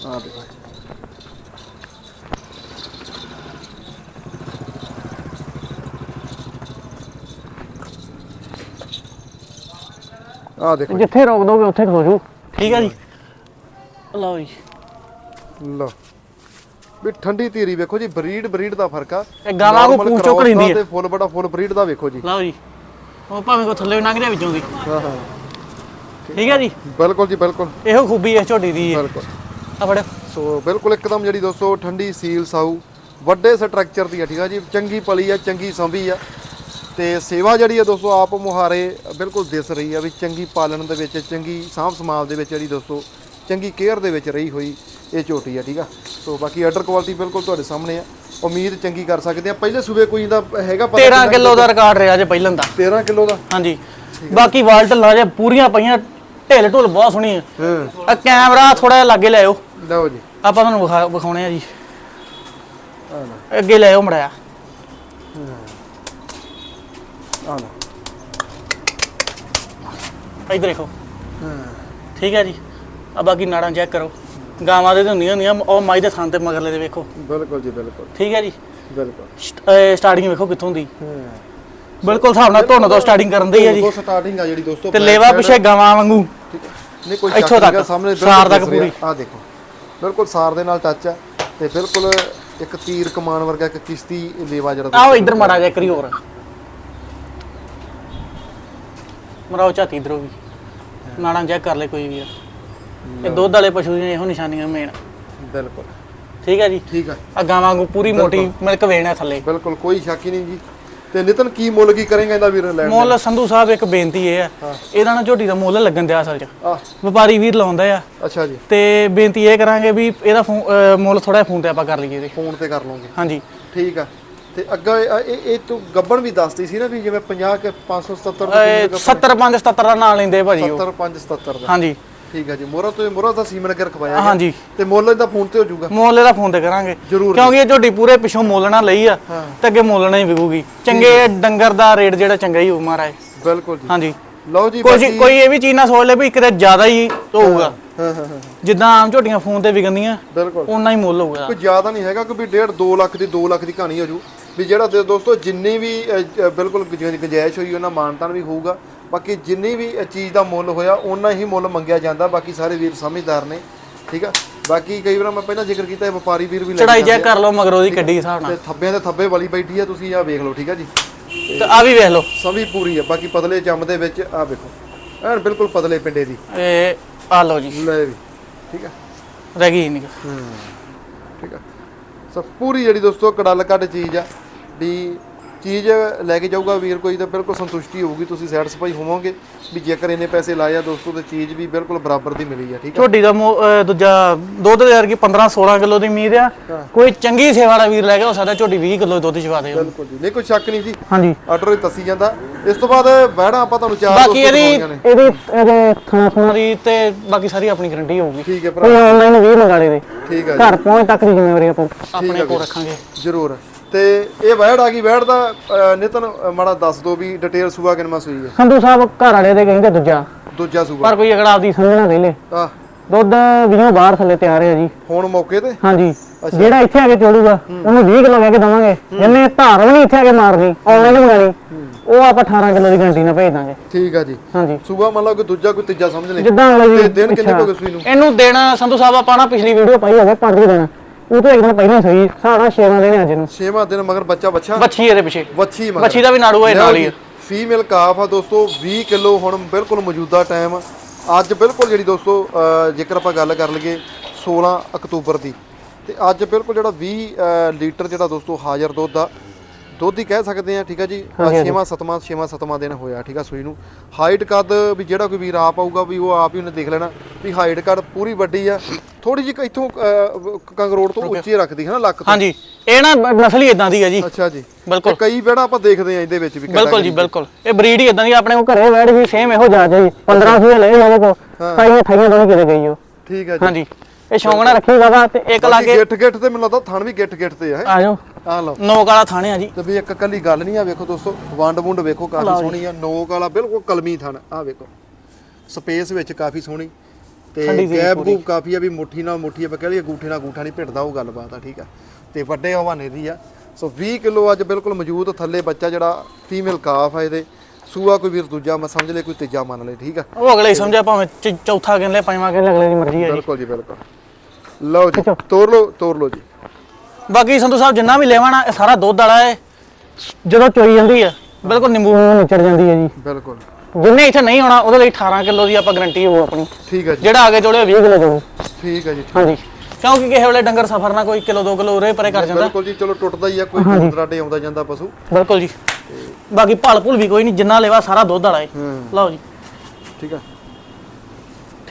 ਆ ਦੇਖੋ ਆ ਦੇਖੋ ਜਿੱਥੇ ਰੋਕ ਦੋਗੇ ਉੱਥੇ ਖਲੋ ਜੂ ਠੀਕ ਹੈ ਜੀ ਲਓ ਜੀ ਲਓ ਵੀ ਠੰਡੀ ਧੀਰੀ ਵੇਖੋ ਜੀ ਬਰੀਡ ਬਰੀਡ ਦਾ ਫ਼ਰਕ ਆ ਇਹ ਗਾਵਾਂ ਕੋ Normal ਪੂੰਛ ਚੁੱਕ ਲੈਂਦੀ ਹੈ। ਤੇ ਫੁੱਲ ਬੜਾ ਫੁੱਲ ਬਰੀਡ ਦਾ ਵੇਖੋ ਜੀ ਲਓ ਜੀ ਉਹ ਭਾਵੇਂ ਕੋ ਥੱਲੇ ਲੰਘ ਜਾ ਵਿੱਚੋਂ ਦੀ। ਹਾਂ ਹਾਂ। ਠੀਕ ਹੈ ਜੀ। ਬਿਲਕੁਲ ਜੀ ਬਿਲਕੁਲ। ਇਹੋ ਖੂਬੀ ਹੈ ਝੋਟੀ ਦੀ ਬਿਲਕੁਲ। ਆ ਫੜੋ ਸੋ ਬਿਲਕੁਲ ਇੱਕਦਮ ਜਿਹੜੀ ਦੋਸਤੋ ਠੰਡੀ ਸੀਲ ਸਾਊ ਵੱਡੇ ਸਟਰਕਚਰ ਦੀ ਆ ਠੀਕ ਆ ਜੀ? ਚੰਗੀ ਪਲੀ ਆ ਚੰਗੀ ਸੰਭੀ ਆ। ਤੇ ਸੇਵਾ ਜਿਹੜੀ ਆ ਦੋਸਤੋ ਆਪ ਮੁਹਾਰੇ ਬਿਲਕੁਲ ਦਿਸ ਰਹੀ ਆ ਵੀ ਚੰਗੀ ਪਾਲਣ ਦੇ ਵਿੱਚ ਚੰਗੀ ਸਾਂਭ ਸੰਭਾਲ ਦੇ ਵਿੱਚ ਜਿਹੜੀ ਦੋਸਤੋ ਚੰਗੀ ਕੇਅਰ ਦੇ ਵਿੱਚ ਰਹੀ ਹੋਈ ਇਹ ਝੋਟੀ ਆ ਠੀਕ ਆ? ਸੋ ਬਾਕੀ ਆਰਡਰ ਕੁਆਲਿਟੀ ਬਿਲਕੁਲ ਤੁਹਾਡੇ ਸਾਹਮਣੇ ਆ। ਉਮੀਦ ਚੰਗੀ ਕਰ ਸਕਦੇ ਆ। ਪਹਿਲੇ ਸੂਬੇ ਕੋਈ ਦਾ ਹੈਗਾ ਪਤਾ 13 ਕਿਲੋ ਦਾ ਰਿਕਾਰਡ ਰਿਹਾ ਜੇ ਪਹਿਲਾਂ ਦਾ। 13 ਕਿਲੋ ਦਾ? ਹਾਂਜੀ। ਬਾਕੀ ਵਾਲ ਢੱਲਾ ਜੇ ਪੂਰੀਆਂ ਪਈਆਂ ਢਿੱਲ ਢੁੱਲ ਬਹੁਤ ਸੋਹਣੀ ਆ। ਕੈਮਰਾ ਥੋੜਾ ਜਿਹਾ ਲਾਗੇ ਲੈ ਆਓ ਲਓ ਜੀ। ਆਪਾਂ ਤੁਹਾਨੂੰ ਵਿਖਾ ਵਿਖਾਉਣੇ ਆ ਜੀ। ਆ ਲਓ। ਅੱਗੇ ਲੈ ਆਓ ਮੜਿਆ। ਆ ਲਓ। ਇੱਧਰ ਦੇਖੋ। ਹਾਂ। ਠੀਕ ਹੈ ਜੀ। ਆ ਬਾਕੀ ਨਾੜਾਂ ਚੈੱਕ ਕਰੋ। ਗਾਵਾਂ ਦੇ ਤਾਂ ਹੁੰਦੀਆਂ ਹੁੰਦੀਆਂ ਉਹ ਮਾਈ ਦੇ ਥਾਂ ਤੇ ਮਗਰਲੇ ਦੇ ਵੇਖੋ। ਬਿਲਕੁਲ ਜੀ ਬਿਲਕੁਲ। ਠੀਕ ਹੈ ਜੀ। ਬਿਲਕੁਲ। ਸਟਾਰਟਿੰਗ ਵੇਖੋ ਕਿੱਥੋਂ ਦੀ। ਹਾਂ। ਬਿਲਕੁਲ ਹਿਸਾਬ ਨਾਲ ਧੁੰਨ ਤੋਂ ਸਟਾਰਟਿੰਗ ਕਰਨ ਦੀ ਹੈ ਜੀ। ਸਟਾਰਟਿੰਗ ਆ ਜਿਹੜੀ ਦੋਸਤੋ ਤੇ ਲੇਵਾ ਪਿਛੇ ਗਾਵਾਂ ਵਾਂਗੂ। ਨਹੀਂ ਕੋਈ ਇੱਥੋਂ ਤੱਕ, ਸਾਹਮਣੇ ਸਾਰ ਤੱਕ ਪੂਰੀ। ਆ ਦੇਖੋ। ਬਿਲਕੁਲ ਸਾਰ ਦੇ ਨਾਲ ਟੱਚ ਆ ਤੇ ਬਿਲਕੁਲ ਇੱਕ ਤੀਰ ਕਮਾਨ ਵਰਗਾ ਇੱਕ ਕਿਸ਼ਤੀ ਲੇਵਾ ਜਿਹੜਾ ਆਓ ਇੱਧਰ ਮੜਾ ਜਾ ਕਰੀ ਹੋਰ। ਮਰਾਓ ਝਾਤੀ ਇਧਰੋਂ ਵੀ। ਨਾੜਾਂ ਚੈੱਕ ਕਰ ਲੈ ਕੋਈ ਵੀ ਆ। ਇਹ ਦੁੱਧ ਵਾਲੇ ਪਸ਼ੂ ਦੀਆਂ ਇਹੋ ਨਿਸ਼ਾਨੀਆਂ ਮੇਨ ਬਿਲਕੁਲ। ਠੀਕ ਹੈ ਜੀ? ਠੀਕ ਆ। ਗਾਵਾਂ ਵਾਂਗੂ ਪੂਰੀ ਮੋਟੀ ਮਿਲਕ ਵੇਣ ਹੈ ਥੱਲੇ। ਬਿਲਕੁਲ ਕੋਈ ਸ਼ੱਕ ਹੀ ਨਹੀਂ ਜੀ। ਤੇ ਨਿਤਨ ਕੀ ਮੁੱਲ ਕੀ ਕਰੇਗਾ ਇਹਦਾ ਵੀਰ ਲੈਣ ਮੁੱਲ ਸੰਧੂ ਸਾਹਿਬ ਇੱਕ ਬੇਨਤੀ ਇਹ ਹੈ। ਇਹਦਾ ਨਾ ਝੋਟੀ ਦਾ ਮੁੱਲ ਲੱਗਣ ਦਿਆ ਅਸਲ 'ਚ। ਵਪਾਰੀ ਵੀਰ ਲਾਉਂਦਾ ਆ। ਅੱਛਾ ਜੀ। ਤੇ ਬੇਨਤੀ ਇਹ ਕਰਾਂਗੇ ਵੀ ਇਹਦਾ ਮੁੱਲ ਥੋੜਾ ਫੋਨ ਤੇ ਆਪਾਂ ਕਰ ਲਈਏ ਫੋਨ ਤੇ ਕਰ ਲਵਾਂਗੇ। ਹਾਂਜੀ। ਠੀਕ ਆ। ਤੇ ਅੱਗਾ ਇਹ- ਇਹ ਤੂੰ ਗੱਬਣ ਵੀ ਦੱਸਦੀ ਸੀ ਨਾ ਵੀ ਜਿਵੇਂ 50 ਕੇ 577 ਇਹ 70 5 77 ਦਾ ਨਾਂ ਲੈਂਦੇ ਭਾਜੀ ਉਹ। 70 577 ਦਾ। ਹਾਂਜੀ। ਠੀਕ ਆ ਜੀ। ਮੋਰਾ ਤੋਂ ਮੋਰਾ ਦਾ ਸੀਮਨ ਕੇ ਰਖਵਾਇਆ। ਹਾਂਜੀ। ਤੇ ਮੁੱਲ ਇਹਦਾ ਫੋਨ ਤੇ ਹੋ ਜਾਊਗਾ। ਮੁੱਲ ਇਹਦਾ ਫੋਨ ਤੇ ਕਰਾਂਗੇ। ਜ਼ਰੂਰ ਕਿਉਂਕਿ ਇਹ ਝੋਟੀ ਪੂਰੇ ਪਿੱਛੋਂ ਮੁੱਲ ਨਾ ਲਈ ਆ ਹਾਂ। ਤੇ ਅੱਗੇ ਮੁੱਲ ਨਹੀਂ ਵਿਕੂਗੀ। ਚੰਗੇ ਡੰਗਰ ਦਾ ਰੇਟ ਜਿਹੜਾ ਚੰਗਾ ਹੀ ਹੋਊ ਮਹਾਰਾਜ। ਬਿਲਕੁਲ ਜੀ। ਹਾਂਜੀ। ਲਓ ਜੀ ਕੋਈ ਕੋਈ ਇਹ ਵੀ ਚੀਜ਼ ਨਾ ਸੋਚ ਲੈ ਵੀ ਕਿਤੇ ਜ਼ਿਆਦਾ ਹੀ ਹੋਊਗਾ। ਹਾਂ ਹਾਂ ਹਾਂ ਜਿੱਦਾਂ ਆਮ ਝੋਟੀਆਂ ਫੋਨ ਤੇ ਵਿਕਣਦੀਆਂ ਬਿਲਕੁਲ। ਓਨਾ ਹੀ ਮੁੱਲ ਹੋਊਗਾ। ਕੋਈ ਜ਼ਿਆਦਾ ਨਹੀਂ ਹੈਗਾ ਕਿ ਵੀ 1.5 2 ਲੱਖ ਦੀ 2 ਲੱਖ ਦੀ ਕਹਾਣੀ ਹੋ ਜੂ। ਵੀ ਜਿਹੜਾ ਦੇ- ਦੋਸਤੋ ਜਿੰਨੀ ਵੀ ਬਿਲਕੁਲ ਗੁੰਜ- ਗੁੰਜਾਇਸ਼ ਹੋਈ ਉਹਨਾਂ ਮਾਨਤਾਨ ਵੀ ਹੋਊਗਾ। ਬਾਕੀ ਜਿੰਨੀ ਵੀ ਚੀਜ਼ ਦਾ ਮੁੱਲ ਹੋਇਆ ਉਹਨਾਂ ਹੀ ਮੁੱਲ ਮੰਗਿਆ ਜਾਂਦਾ ਬਾਕੀ ਸਾਰੇ ਵੀਰ ਸਮਝਦਾਰ ਨੇ ਠੀਕ ਆ? ਬਾਕੀ ਕਈ ਵਾਰ ਮੈਂ ਪਹਿਲਾਂ ਜ਼ਿਕਰ ਕੀਤਾ ਇਹ ਵਪਾਰੀ ਵੀਰ ਵੀ ਲੈ ਚੜਾਈ ਚੈੱਕ ਕਰ ਲਓ ਮਗਰੋਂ ਦੀ ਕੱਢੀ ਹਿਸਾਬ ਨਾਲ। ਤੇ ਥੱਬਿਆਂ ਦੇ ਥੱਬੇ ਵਾਲੀ ਬੈਠੀ ਆ ਤੁਸੀਂ ਆ ਵੇਖ ਲਓ ਠੀਕ ਆ ਜੀ? ਤੇ ਆ ਵੀ ਵੇਖ ਲਓ। ਸਮੀ ਪੂਰੀ ਆ ਬਾਕੀ ਪਤਲੇ ਚੰਮ ਦੇ ਵਿੱਚ ਆ ਵੇਖੋ। ਐਨ ਬਿਲਕੁਲ ਪਤਲੇ ਪਿੰਡੇ ਦੀ। ਇਹ ਆ ਲਓ ਜੀ। ਲੈ ਵੀ ਠੀਕ ਆ? ਰਹਿ ਗਈ ਨਹੀਂ ਠੀਕ ਆ। ਸੋ ਪੂਰੀ ਜਿਹੜੀ ਦੋਸਤੋ ਕੜਲ ਕੱਢ ਚੀਜ਼ ਆ ਵੀ ਚੀਜ਼ ਲੈ ਕੇ ਜਾਊਗਾ ਵੀਰ ਕੋਈ ਤਾਂ ਬਿਲਕੁਲ ਸੰਤੁਸ਼ਟੀ ਹੋਊਗੀ ਤੁਸੀਂ ਸੈਟੀਸਫਾਈ ਹੋਵੋਗੇ ਵੀ ਜੇਕਰ ਇਹਨੇ ਪੈਸੇ ਲਾਏ ਆ ਦੋਸਤੋ ਤੇ ਚੀਜ਼ ਵੀ ਬਿਲਕੁਲ ਬਰਾਬਰ ਦੀ ਮਿਲੀ ਆ ਠੀਕ ਆ? ਝੋਟੀ ਦਾ ਮੁ- ਅਹ ਦੂਜਾ ਦੁੱਧ ਦੇ ਕੀ 15 16 ਕਿਲੋ ਦੀ ਉਮੀਦ ਆ। ਕੋਈ ਚੰਗੀ ਸੇਵਾ ਵਾਲਾ ਵੀਰ ਲੈ ਕੇ ਹੋ ਸਕਦਾ ਝੋਟੀ 20 ਕਿਲੋ ਦੁੱਧ ਚਵਾ ਦੇ ਬਿਲਕੁਲ ਜੀ। ਨਹੀਂ ਕੋਈ ਸ਼ੱਕ ਨਹੀਂ ਜੀ। ਹਾਂਜੀ। ਆਰਡਰ ਦੱਸੀ ਜਾਂਦਾ। ਇਸ ਤੋਂ ਬਾਅਦ ਵਹਿਣਾ ਆਪਾਂ ਤੁਹਾਨੂੰ ਚਾਰ ਬਾਕੀ ਦੋਸਤੋ ਇਹਦੀ ਦਿਖਾਉਣੀਆਂ ਨੇ। ਇਹਦੀ ਇਹਦੇ ਥਾਣਾ ਥਾਣਾ ਦੀ ਤੇ ਬਾਕੀ ਸਾਰੀ ਆਪਣੀ ਗਰੰਟੀ ਹੋਊਗੀ। ਠੀਕ ਹੈ ਭਰਾ। ਕੋਈ ਆਨਲਾਈਨ ਵੀ ਮੰਗਾਲੇ ਦੇ ਠੀਕ ਜੀ। ਘਰ ਪਹੁੰਚ ਤੱਕ ਦੀ ਜ਼ਿੰਮੇਵਾਰੀ ਆਪਾਂ ਆਪਣੇ ਕੋਲ ਰੱਖਾਂਗੇ। ਜ਼ਰੂਰ। ਤੇ ਇਹ ਵਹਿੜ ਆ ਗਈ ਵਹਿੜ ਦਾ ਅ, ਨਿਤਨ ਮਾੜਾ ਦੱਸ ਦਿਓ ਵੀ ਡਿਟੇਲ ਸੂਆ ਕਿੰਨਾ ਸੂਈ ਹੈ? ਸੰਧੂ ਸਾਹਿਬ ਘਰ ਵਾਲੇ ਦੇ ਕਹਿੰਦੇ ਦੂਜਾ। ਦੂਜਾ ਸੂਆ। ਪਰ ਕੋਈ ਅਗਲਾ ਆਪਦੀ ਸਮਝਣਾ ਦੇ ਲੈ ਆ ਦੁੱਧ ਵੀਹ ਬਾਹਰ ਥੱਲੇ ਤਿਆਰ ਹੈ ਜੀ। ਹੁਣ ਮੌਕੇ ਤੇ? ਹਾਂਜੀ। ਜਿਹੜਾ ਇੱਥੇ ਆ ਕੇ ਚੋੜੂਗਾ ਉਹਨੂੰ 20 ਕਿਲੋ ਲੈ ਕੇ ਦਵਾਂਗੇ। ਜਿੰਨੇ ਧਾਰ ਵੀ ਨਹੀਂ ਇੱਥੇ ਆ ਕੇ ਮਾਰਨੀ ਆਨਲਾਈਨ ਮੰਗਾਣੀ ਉਹ ਆਪਾਂ 18 ਕਿਲੋ ਦੀ ਗਰੰਟੀ ਨਾਲ ਭੇਜ ਦਾਂਗੇ। ਠੀਕ ਆ ਜੀ। ਹਾਂਜੀ। ਸੂਆ ਮੰਨ ਲਓ ਕਿ ਦੂਜਾ ਕੋਈ ਤੀਜਾ ਸਮਝ ਲੈ। ਜਿੱਦਾਂ ਅਗਲੇ ਤੇ ਜੀ ਦਿਨ ਕਿੰਨੇ ਕੁ ਹੋ ਗਏ ਸੂਈ ਨੂੰ? ਇਹਨੂੰ ਦੇਣਾ ਸੰਧੂ ਸਾਹਿਬ ਆਪਾਂ ਨਾ ਪਿਛਲੀ ਵੀਡੀਓ ਪਾਈ ਹੋਵੇ ਪੰਜ ਕੁ ਤੋਂ ਇੱਕ ਦਿਨ ਪਹਿਲਾਂ ਸਹੀ ਸਾਰਾ ਛੇਵਾਂ ਦਿਨ ਅੱਜ ਨੂੰ ਛੇਵਾਂ ਦਿਨ ਮਗਰ ਬੱਚਾ ਬੱਚਾ ਬੱਚੀ ਇਹਦੇ ਪਿੱਛੇ। ਵੱਛੀ ਮਗਰ। ਬੱਚੀ ਦਾ ਵੀ ਨਾੜੂ ਹੈ ਨਾਲ ਹੀ। ਫੀਮੇਲ ਕਾਫ ਆ ਦੋਸਤੋ 20 ਕਿਲੋ ਹੁਣ ਬਿਲਕੁਲ ਮੌਜੂਦਾ ਟਾਈਮ ਅੱਜ ਬਿਲਕੁਲ ਜਿਹੜੀ ਦੋਸਤੋ ਅ, ਜੇਕਰ ਆਪਾਂ ਗੱਲ ਕਰ ਲਈਏ 16 ਅਕਤੂਬਰ ਦੀ ਤੇ ਅੱਜ ਬਿਲਕੁਲ ਜਿਹੜਾ 20 ਅ, ਲੀਟਰ ਜਿਹੜਾ ਦੋਸਤੋ ਹਾਜ਼ਰ ਦੁੱਧ ਆ ਦੁੱਧ ਹੀ ਕਹਿ ਸਕਦੇ ਆ ਠੀਕ ਆ ਜੀ? ਹਾਂਜੀ। ਛੇਵਾਂ ਸਤਵਾਂ ਛੇਵਾਂ ਸਤਵਾਂ ਦਿਨ ਹੋਇਆ ਠੀਕ ਆ ਸੂਈ ਨੂੰ। ਹਾਈਟ ਕੱਦ ਵੀ ਜਿਹੜਾ ਕੋਈ ਵੀਰ ਆਪ ਆਊਗਾ ਵੀ ਉਹ ਆਪ ਹੀ ਉਹਨੇ ਦੇਖ ਲੈਣਾ ਵੀ ਹਾਈਟ ਕੱਦ ਪੂਰੀ ਵੱਡੀ ਆ। ਥੋੜੀ ਜਿਹੀ ਇੱਥੋਂ ਅਹ, ਕੰਗਰੋੜ ਤੋਂ ਉੱਚੀ ਰੱਖਦੀ ਹੈ ਨਾ ਲੱਕ ਤੋਂ? ਹਾਂਜੀ। ਇਹ ਨਾ ਬ- ਨਸਲ ਹੀ ਇਦਾਂ ਦੀ ਹੈ ਜੀ। ਅੱਛਾ ਜੀ। ਬਿਲਕੁਲ। ਤੇ ਕਈ ਬੈੜਾ ਆਪਾਂ ਦੇਖਦੇ ਆ ਇਹਦੇ ਵਿੱਚ ਵੀ ਕਿੱਦਾਂ ਬਿਲਕੁਲ ਜੀ। ਬਿਲਕੁਲ। ਇਹ ਬਰੀਡ ਹੀ ਇਦਾਂ ਦੀ ਆਪਣੇ ਕੋਲ ਘਰੇ ਬੈਠ ਵੀ ਸੇਮ ਇਹੋ ਜਾ। ਜੀ 15 ਸੂਏ ਲਏ ਮੇਰੇ ਕੋਲ। ਸਾਈਆਂ ਠਾਈਆਂ ਕਿਤੇ ਗਈ ਉਹ। ਠੀਕ ਆ ਜੀ। ਹਾਂਜੀ। ਇਹ ਸ਼ੌਂਕ ਨਾਲ ਰੱਖੀ ਬਾਬਾ ਤੇ ਇੱਕ ਲਾ ਬਾਕੀ ਕੇ ਗਿੱਠ ਗਿੱਠ ਤੇ ਮੈਨੂੰ ਲੱਗਦਾ ਥਣ ਵੀ ਗਿੱਠ ਗਿੱਠ ਤੇ ਆ ਹੈ? ਆ ਜਾਓ। ਲਓ। ਨੋਕ ਵਾਲਾ ਥਾਣੇ ਆ ਜੀ। ਤੇ ਵੀ ਇੱਕ ਕੱਲੀ ਗੱਲ ਨਹੀਂ ਆ ਵੇਖੋ ਦੋਸਤੋ ਵੰਡ ਵੁੰਡ ਵੇਖੋ ਕਾਫੀ ਸੋਹਣੀ ਆ। ਨੋਕ ਵਾਲਾ ਬਿਲਕੁਲ ਕਲਮੀ ਥਣ ਆ ਵੇਖੋ। ਸਪੇਸ ਵਿੱਚ ਕਾਫੀ ਸੋਹਣੀ। ਤੇ ਠੰਡੀ ਸੀ ਗੈਪ ਗੂਪ ਕਾਫੀ ਆ ਵੀ ਮੁੱਠੀ ਨਾਲ ਮੁੱਠੀ ਆਪਾਂ ਕਹਿ ਲਈਏ ਗੂਠੇ ਨਾਲ ਗੂਠਾ ਨਹੀਂ ਭਿੜਦਾ ਉਹ ਗੱਲਬਾਤ ਆ ਠੀਕ ਆ। ਤੇ ਵੱਡੇ ਹਵਾਨੇ ਦੀ ਆ। ਸੋ 20 ਕਿਲੋ ਅੱਜ ਬਿਲਕੁਲ ਮੌਜੂਦ ਥੱਲੇ ਬੱਚਾ ਜਿਹੜਾ ਫੀਮੇਲ ਕਾਫ ਆ ਇਹਦੇ। ਸੂਆ ਕੋਈ ਵੀਰ ਦੂਜਾ ਮੈਂ ਸਮਝ ਲੈ ਕੋਈ ਤੀਜਾ ਮੰਨ ਲੈ ਠੀਕ ਆ। ਉਹ ਅਗਲੇ ਹੀ ਸਮਝਿਆ ਭਾਵੇਂ ਚ- ਚੌਥਾ ਲੈ ਪੰਜਵਾਂ ਲੈ ਅਗਲੇ ਦੀ ਮਰਜ਼ੀ ਹੈ ਜੀ। ਬਿਲਕੁਲ ਜੀ ਬਿਲਕੁਲ। ਲਓ ਜੀ ਤੋਰ ਲਓ ਤੋਰ ਲਓ ਜੀ। ਬਾਕੀ ਸੰਧੂ ਸਾਹਿਬ ਜਿੰਨਾ ਵੀ ਲੈਵਾਣਾ ਇਹ ਸਾਰਾ ਦੁੱਧ ਵਾਲਾ ਹੈ ਜਦੋਂ ਚੋਈ ਜਾਂਦੀ ਹੈ ਬਿਲਕੁਲ ਨਿੰਬੂ। ਵਾਂਗੂ ਨਿਚੜ ਜਾਂਦੀ ਹੈ ਜੀ। ਬਿਲਕੁਲ। ਜਿੰਨੇ ਇੱਥੇ ਨਹੀਂ ਆਉਣਾ ਉਹਦੇ ਲਈ 18 ਕਿਲੋ ਦੀ ਆਪਾਂ ਗਾਰੰਟੀ ਹੋਊ ਆਪਣੀ। ਠੀਕ ਆ ਜੀ। ਜਿਹੜਾ ਆਗੇ ਜੋੜੇ 20 ਕਿਲੋ ਜੋੜੂ ਠੀਕ ਆ ਜੀ ਹਾਂਜੀ। ਕਿਉਂਕਿ ਕਿਸੇ ਵੇਲੇ ਡੰਗਰ ਸਫਰ ਨਾਲ ਕੋਈ ਕਿਲੋ 2 ਕਿਲੋ ਉਰੇ ਪਰੇ ਕਰ ਜਾਂਦਾ। ਬਿਲਕੁਲ ਜੀ ਚਲੋ ਟੁੱਟਦਾ ਹੀ ਆ ਕੋਈ ਦੂਰ ਦਰਾਡੇ ਆਉਂਦਾ ਜਾਂਦਾ ਪਸ਼ੂ। ਬਿਲਕੁਲ ਜੀ। ਬਾਕੀ ਭਲ ਭੁਲ ਵੀ ਕੋਈ ਨਹੀਂ ਜਿੰਨਾ ਲੈਵਾ ਸਾਰਾ ਦੁੱਧ ਵਾਲਾ ਹੈ ਹੂੰ। ਲਓ ਜੀ। ਠੀਕ ਆ।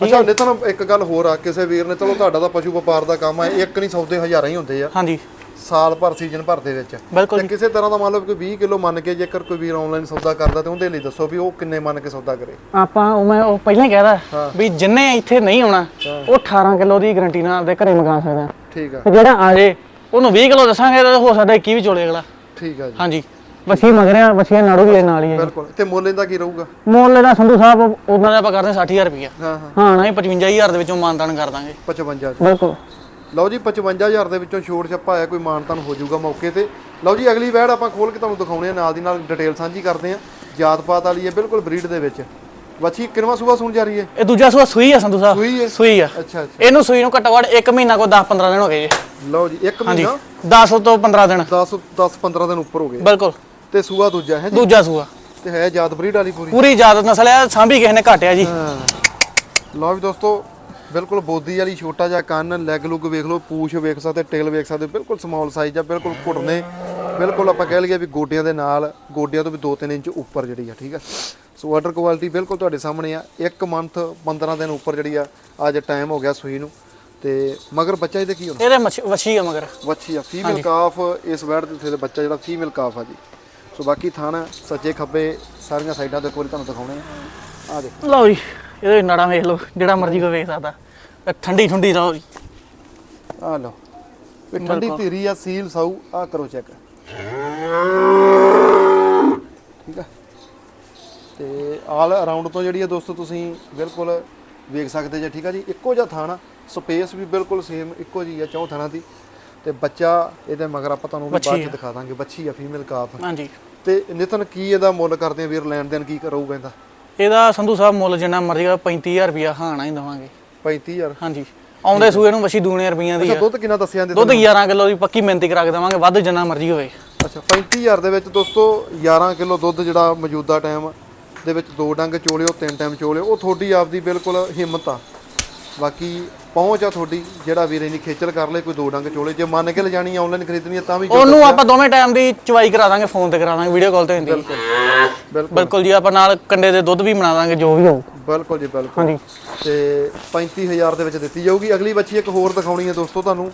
ਅੱਛਾ ਨਿਤਨ ਇੱਕ ਗੱਲ ਹੋਰ ਆ ਕਿਸੇ ਵੀਰ ਨੇ ਚਲੋ ਤੁਹਾਡਾ ਤਾਂ ਪਸ਼ੂ ਵਪਾਰ ਦਾ ਕੰਮ ਆ ਇੱਕ ਨਹੀਂ ਸੌਦੇ ਹਜ਼ਾਰਾਂ ਹੀ ਹੁੰਦੇ ਆ। ਹਾਂਜੀ। ਸਾਲ ਭਰ ਸੀਜ਼ਨ ਭਰ ਦੇ ਵਿੱਚ। ਤੇ ਕਿਸੇ ਤਰ੍ਹਾਂ ਦਾ ਮੰਨ ਲਓ ਕਿ 20 ਕਿਲੋ ਮੰਨ ਕੇ ਜੇਕਰ ਕੋਈ ਵੀਰ ਆਨਲਾਈਨ ਸੌਦਾ ਕਰਦਾ ਤੇ ਉਹਦੇ ਲਈ ਦੱਸੋ ਵੀ ਉਹ ਕਿੰਨੇ ਮੰਨ ਕੇ ਸੌਦਾ ਕਰੇ। ਆਪਾਂ ਉਹ ਮੈਂ ਉਹ ਪਹਿਲਾਂ ਹੀ ਕਹਿਦਾ ਵੀ ਜਿੰਨੇ ਇੱਥੇ ਨਹੀਂ ਆਉਣਾ ਉਹ 18 ਕਿਲੋ ਦੀ ਗਾਰੰਟੀ ਨਾਲ ਆਪਦੇ ਘਰੇ ਮੰਗਾ ਸਕਦਾ। ਠੀਕ ਆ। ਜਿਹੜਾ ਆ ਜੇ ਉਹਨੂੰ 20 ਕਿਲੋ ਦੱਸਾਂਗੇ ਤਾਂ ਹੋ ਸਕਦਾ 21 ਵੀ ਚੋਲੇ ਅਗਲਾ। ਠੀਕ ਆ ਜੀ। ਹਾਂਜੀ। ਵਛੀ ਮਗਰਿਆ ਵਛੀਆਂ ਨਾੜੂ ਵੀ ਇਹ ਨਾਲ ਹੀ ਹੈ ਬਿਲਕੁਲ। ਤੇ ਮੁੱਲ ਇਹਦਾ ਕੀ ਰਹੂਗਾ? ਮੁੱਲ ਇਹਦਾ ਸੰਧੂ ਸਾਹਿਬ ਉਹਨਾਂ ਦਾ ਆਪਾਂ ਕਰਦੇ 60000 ਰੁਪਇਆ ਹਾਂ ਹਾਂ। ਹਾਂ ਨਾ 55000 ਦੇ ਵਿੱਚੋਂ ਮਾਨਦਾਨ ਕਰ ਦਾਂਗੇ। 55 ਜੀ ਬਿਲਕੁਲ। ਲਓ ਜੀ 55000 ਦੇ ਵਿੱਚੋਂ ਛੋੜ ਛੱਪਾ ਆਇਆ ਕੋਈ ਮਾਨਤਨ ਹੋ ਜਾਊਗਾ ਮੌਕੇ ਤੇ। ਲਓ ਜੀ ਅਗਲੀ ਵੈੜ ਆਪਾਂ ਖੋਲ ਕੇ ਤੁਹਾਨੂੰ ਦਿਖਾਉਣੇ ਆ ਨਾਲ ਦੀ ਨਾਲ ਡਿਟੇਲ ਸਾਂਝੀ ਕਰਦੇ ਆ। ਜਾਤ ਪਾਤ ਵਾਲੀ ਹੈ ਬਿਲਕੁਲ ਬਰੀਡ ਦੇ ਵਿੱਚ। ਵੱਛੀ ਕਿੰਨਵਾਂ ਸੂਆ ਸੁਣ ਜਾ ਰਹੀ ਹੈ? ਇਹ ਦੂਜਾ ਸੂਆ ਸੂਈ ਆ ਸੰਧੂ ਸਾਹਿਬ। ਸੂਈ ਹੈ? ਸੂਈ ਆ। ਅੱਛਾ ਅੱਛਾ। ਇਹਨੂੰ ਸੂਈ ਨੂੰ ਘੱਟੋ ਘੱਟ 1 ਮਹੀਨਾ ਕੋ 10 15 ਦਿਨ ਹੋ ਗਏ ਜੀ। ਲਓ ਜੀ ਇੱਕ ਹਾਂਜੀ। ਮਹੀਨਾ? 10 ਤੋਂ 15 ਦਿਨ। 10 10 15 ਦਿਨ ਉੱਪਰ ਹੋ ਗਏ। ਬਿਲਕੁਲ। ਤੇ ਸੂਆ ਦੂਜਾ ਹੈ ਜੀ? ਦੂਜਾ ਸੂਆ। ਤੇ ਹੈ ਜਾਤ ਬਰੀਡ ਵਾਲੀ ਪੂਰੀ? ਪੂਰੀ ਇਜਾਜ਼ਤ ਨਸਲ ਹੈ ਸਾਂਭੀ ਕਿਸੇ ਨੇ ਘਾਟਿਆ ਜੀ। ਲਓ ਵੀ ਦੋਸਤੋ ਬਿਲਕੁਲ ਬੋਦੀ ਵਾਲੀ ਛੋਟਾ ਜਿਹਾ ਕੰਨ ਲੈਗ ਲੁੱਗ ਵੇਖ ਲਓ ਪੂਛ ਵੇਖ ਸਕਦੇ ਟੇਲ ਵੇਖ ਸਕਦੇ ਬਿਲਕੁਲ ਸਮਾਲ ਸਾਈਜ਼ ਆ ਬਿਲਕੁਲ ਘੁੱਟਨੇ। ਬਿਲਕੁਲ ਆਪਾਂ ਕਹਿ ਲਈਏ ਵੀ ਗੋਡਿਆਂ ਦੇ ਨਾਲ ਗੋਡਿਆਂ ਤੋਂ ਵੀ 2-3 ਇੰਚ ਉੱਪਰ ਜਿਹੜੀ ਆ ਠੀਕ ਆ। ਸੋ ਆਰਡਰ ਕੁਆਲਿਟੀ ਬਿਲਕੁਲ ਤੁਹਾਡੇ ਸਾਹਮਣੇ ਆ। 1 ਮੰਥ 15 ਦਿਨ ਉੱਪਰ ਜਿਹੜੀ ਆ ਅੱਜ ਟਾਈਮ ਹੋ ਗਿਆ ਸੂਈ ਨੂੰ। ਤੇ ਮਗਰ ਬੱਚਾ ਇਹਦੇ ਕੀ ਹੋਣਾ ਇਹਦੇ ਵਛੀ ਆ ਮਗਰ। ਵੱਛੀ ਆ ਫੀਮੇਲ ਕਾਫ ਇਸ ਵੈੜ ਦੇ ਬੱਚਾ ਜਿਹੜਾ ਫੀਮੇਲ ਕਾਫ ਆ ਜੀ। ਸੋ ਬਾਕੀ ਥਾਣਾ ਸੱਜੇ ਖੱਬੇ ਸਾਰੀਆਂ ਸਾਈਡਾਂ ਤੇ ਕੋਈ ਤੁਹਾਨੂੰ ਦਿਖਾਉਣੇ ਆ। ਆ ਦੇ ਲਓ ਜੀ ਇਹਦੇ ਨੜਾ ਵੇਖ ਲਓ ਜਿਹੜਾ ਮਰਜ਼ੀ ਕੋਈ ਵੇਖ ਸਕਦਾ। ਠੰਡੀ ਠੰਡੀ ਰਹੋ ਜੀ ਆ ਲਓ। ਵੀ ਠੰਡੀ ਧੀਰੀ ਆ ਸੀਲ ਸਾਊ ਆ ਕਰੋ ਚੈੱਕ। ਠੀਕ ਆ? ਤੇ ਆਲ ਅਰਾਊਂਡ ਤੋਂ ਜਿਹੜੀ ਆ ਦੋਸਤੋ ਤੁਸੀਂ ਬਿਲਕੁਲ ਵੇਖ ਸਕਦੇ ਜੇ ਠੀਕ ਆ ਜੀ? ਇੱਕੋ ਜਿਹਾ ਥਾਣਾ ਸਪੇਸ ਵੀ ਬਿਲਕੁਲ ਸੇਮ ਇੱਕੋ ਜੀ ਆ ਚੌ ਥਾਣਾ ਦੀ। ਤੇ ਬੱਚਾ ਇਹਦੇ ਮਗਰ ਆਪਾਂ ਤੁਹਾਨੂੰ ਬਾਅਦ ਚ। ਦਿਖਾ ਦਾਂਗੇ ਬੱਚੀ ਆ ਫੀਮੇਲ ਕਾਫ ਹਾਂਜੀ। ਤੇ ਨਿਤਨ ਕੀ ਇਹਦਾ ਮੁੱਲ ਕਰਦੇ ਆ ਵੀਰ ਲੈਣ ਦੇਣ ਕੀ ਕਰੂਗਾ ਇਹਦਾ? ਇਹਦਾ ਸੰਧੂ ਸਾਹਿਬ ਮੁੱਲ ਜਿੰਨਾ ਮਰਜ਼ੀ ਹੋਵੇ 35000 ਰੁਪਿਆ ਹਾਣਾ ਹੀ ਦਵਾਂਗੇ। 35000 ਹਾਂਜੀ। ਆਉਂਦੇ ਸੂਏ ਨੂੰ ਵਛੀ ਦੂਣੇ ਰੁਪਈਆਂ ਦੀ ਅੱਛਾ ਦੁੱਧ ਕਿੰਨਾ ਦੱਸਿਆ ਇਹਦੇ ਦੁੱਧ 11 ਕਿਲੋ ਦੀ ਪੱਕੀ ਮਿਹਨਤੀ ਕਰਾ ਕੇ ਦਵਾਂਗੇ ਵੱਧ ਜਿੰਨਾ ਮਰਜ਼ੀ ਹੋਵੇ। ਅੱਛਾ 35000 ਦੇ ਵਿੱਚ ਦੋਸਤੋ 11 ਕਿਲੋ ਦੁੱਧ ਜਿਹੜਾ ਮੌਜੂਦਾ ਟਾਈਮ ਦੇ ਵਿੱਚ ਦੋ ਡੰਗ ਚੋਲਿਓ ਤਿੰਨ ਟਾਈਮ ਚੋਲਿਓ ਉਹ ਤੁਹਾਡੀ ਆਪਦੀ ਬਿਲਕੁਲ ਹਿੰਮਤ ਆ। ਬਾਕੀ ਪਹੁੰਚ ਆ ਤੁਹਾਡੀ ਜਿਹੜਾ ਵੀਰੇ ਨਹੀਂ ਖੇਚਲ ਕਰ ਲੇ ਕੋਈ ਦੋ ਡੰਗ ਚੋਲੇ। ਜੇ ਮੰਨ ਕੇ ਲਿਜਾਣੀ ਆਨਲਾਈਨ ਖਰੀਦਣੀ ਆ ਤਾਂ ਵੀ ਉਹਨੂੰ ਆਪਾਂ ਦੋਵੇਂ ਟਾਈਮ ਦੀ ਚਵਾਈ ਕਰਾ ਦਾਂਗੇ ਫੋਨ ਤੇ ਕਰਾ ਦਾਂਗੇ ਵੀਡੀਓ ਕਾਲ ਤੇ ਹੁੰਦੀ ਬਿਲਕੁਲ ਬਿਲਕੁਲ। ਜੀ ਆਪਾਂ ਨਾਲ ਕੰਡੇ ਦੇ ਦੁੱਧ ਵੀ ਬਣਾ ਦਾਂਗੇ ਜੋ ਵੀ ਹੋਊ। ਬਿਲਕੁਲ ਜੀ ਬਿਲਕੁਲ। ਹਾਂਜੀ। ਤੇ 35000 ਦੇ ਵਿੱਚ ਦਿੱਤੀ ਜਾਊਗੀ। ਅਗਲੀ ਬੱਚੀ ਇੱਕ ਹੋਰ ਦਿਖਾਉਣੀ ਹੈ ਦੋਸਤੋ ਤੁਹਾਨੂੰ।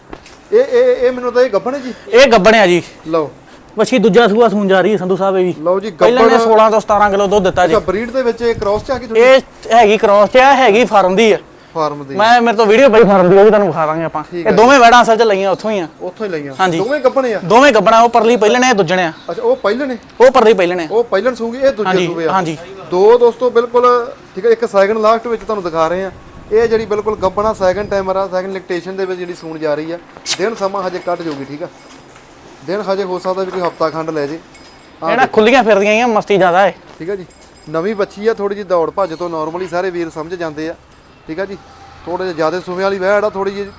ਇਹ ਇਹ ਇਹ ਮੈਨੂੰ ਤਾਂ ਇਹ ਗੱਭਣ ਹੈ ਜੀ। ਇਹ ਗੱਬਣਿਆ ਜੀ। ਲਓ। ਵਛੀ ਦੂਜਾ ਸੂਆ ਸੂਣ ਜਾ ਰਹੀ ਹੈ ਸੰਧੂ ਸਾਹਿਬ ਇਹ ਵੀ। ਲਓ ਜੀ ਪਹਿਲਾਂ ਨੇ ਗੱਭਣ 16 ਤੋਂ 17 ਕਿਲੋ ਦੁੱਧ ਦਿੱਤਾ ਜੀ। ਅੱਛਾ ਬਰੀਡ ਦੇ ਵਿੱਚ ਇਹ ਕ੍ਰਾਸ ਚ ਆ ਗਈ ਤੁਹਾਡੀ ਇਹ ਹੈਗੀ ਕ੍ਰੋਸ ਚ ਆ ਹੈਗੀ ਫਾਰਮ ਦੀ ਆ। ਫਾਰਮ ਦੀ। ਮੈਂ ਮੇਰੇ ਤੋਂ ਵੀਡੀਓ ਬਈ ਫਾਰਮ ਦੀ ਉਹ ਵੀ ਤੁਹਾਨੂੰ ਵਿਖਾ ਦਾਂਗੇ ਆਪਾਂ ਇਹ ਦੋਵੇਂ ਵੈੜਾਂ ਅਸਲ ਚ ਲਈਆਂ ਉੱਥੋਂ ਹੀ ਆ। ਉੱਥੋਂ ਹੀ ਲਈਆਂ। ਹਾਂਜੀ। ਦੋਵੇਂ ਗੱਭਣ ਆ? ਦੋਵੇਂ ਗੱਬਣਾ ਉਹ ਪਰਲੀ ਪਹਿਲਣੇ ਦੂਜਣੇ ਆ। ਅੱਛਾ ਉਹ ਪਹਿਲੇ ਨੇ ਉਹ ਪਰਲੀ ਪਹਿਲਣੇ ਉਹ ਪਹਿਲਣ ਸੂਗੀ ਇਹ ਦੂਜੇ ਹਾਂਜੀ, ਸੂਗੇ ਆ। ਹਾਂਜੀ। ਦੋ ਦੋਸਤੋ ਬਿਲਕੁਲ ਠੀਕ ਹੈ ਇੱਕ ਸੈਕਿੰਡ ਲਾਸਟ ਵਿੱਚ ਤੁਹਾਨੂੰ ਦਿਖਾ ਰਹੇ ਆ। ਇਹ ਜਿਹੜੀ ਬਿਲਕੁਲ ਗੱਬਣਾ ਸੈਕਿੰਡ ਟਾਈਮਰ ਆ ਸੈਕਿੰਡ ਲਿਕਟੇਸ਼ਨ ਦੇ ਵਿੱਚ ਜਿਹੜੀ ਸੂਣ ਜਾ ਰਹੀ ਆ। ਦਿਨ ਸਮਾਂ ਹਜੇ ਕੱਟ ਜਾਊਗੀ ਠੀਕ ਆ? ਦਿਨ ਹਜੇ ਹੋ ਸਕਦਾ ਵੀ ਕੋਈ ਹਫਤਾ ਖੰਡ ਲੈ ਜੇ। ਇਹ ਨਾ ਖੁੱਲੀਆਂ ਫਿਰਦੀਆਂ ਆ ਮਸਤੀ ਜ਼ਿਆਦਾ ਹੈ ਠੀਕ ਆ ਜੀ। ਨਵੀਂ ਬੱਚੀ ਆ ਥੋੜੀ ਜਿਹੀ ਦੌੜ ਭੱਜ ਤੋਂ ਨਾਰਮਲੀ ਸਾਰੇ ਵੀਰ ਸਮਝ ਜਾਂਦੇ ਆ। ਠੀਕ ਆ ਜੀ? ਥੋੜੇ ਜਿਹਾ ਜ਼ਿਆਦਾ ਸੁਮੇ ਵਾਲੀ ਵਹਿੜ ਆ ਥੋੜੀ ਜਿਹੀ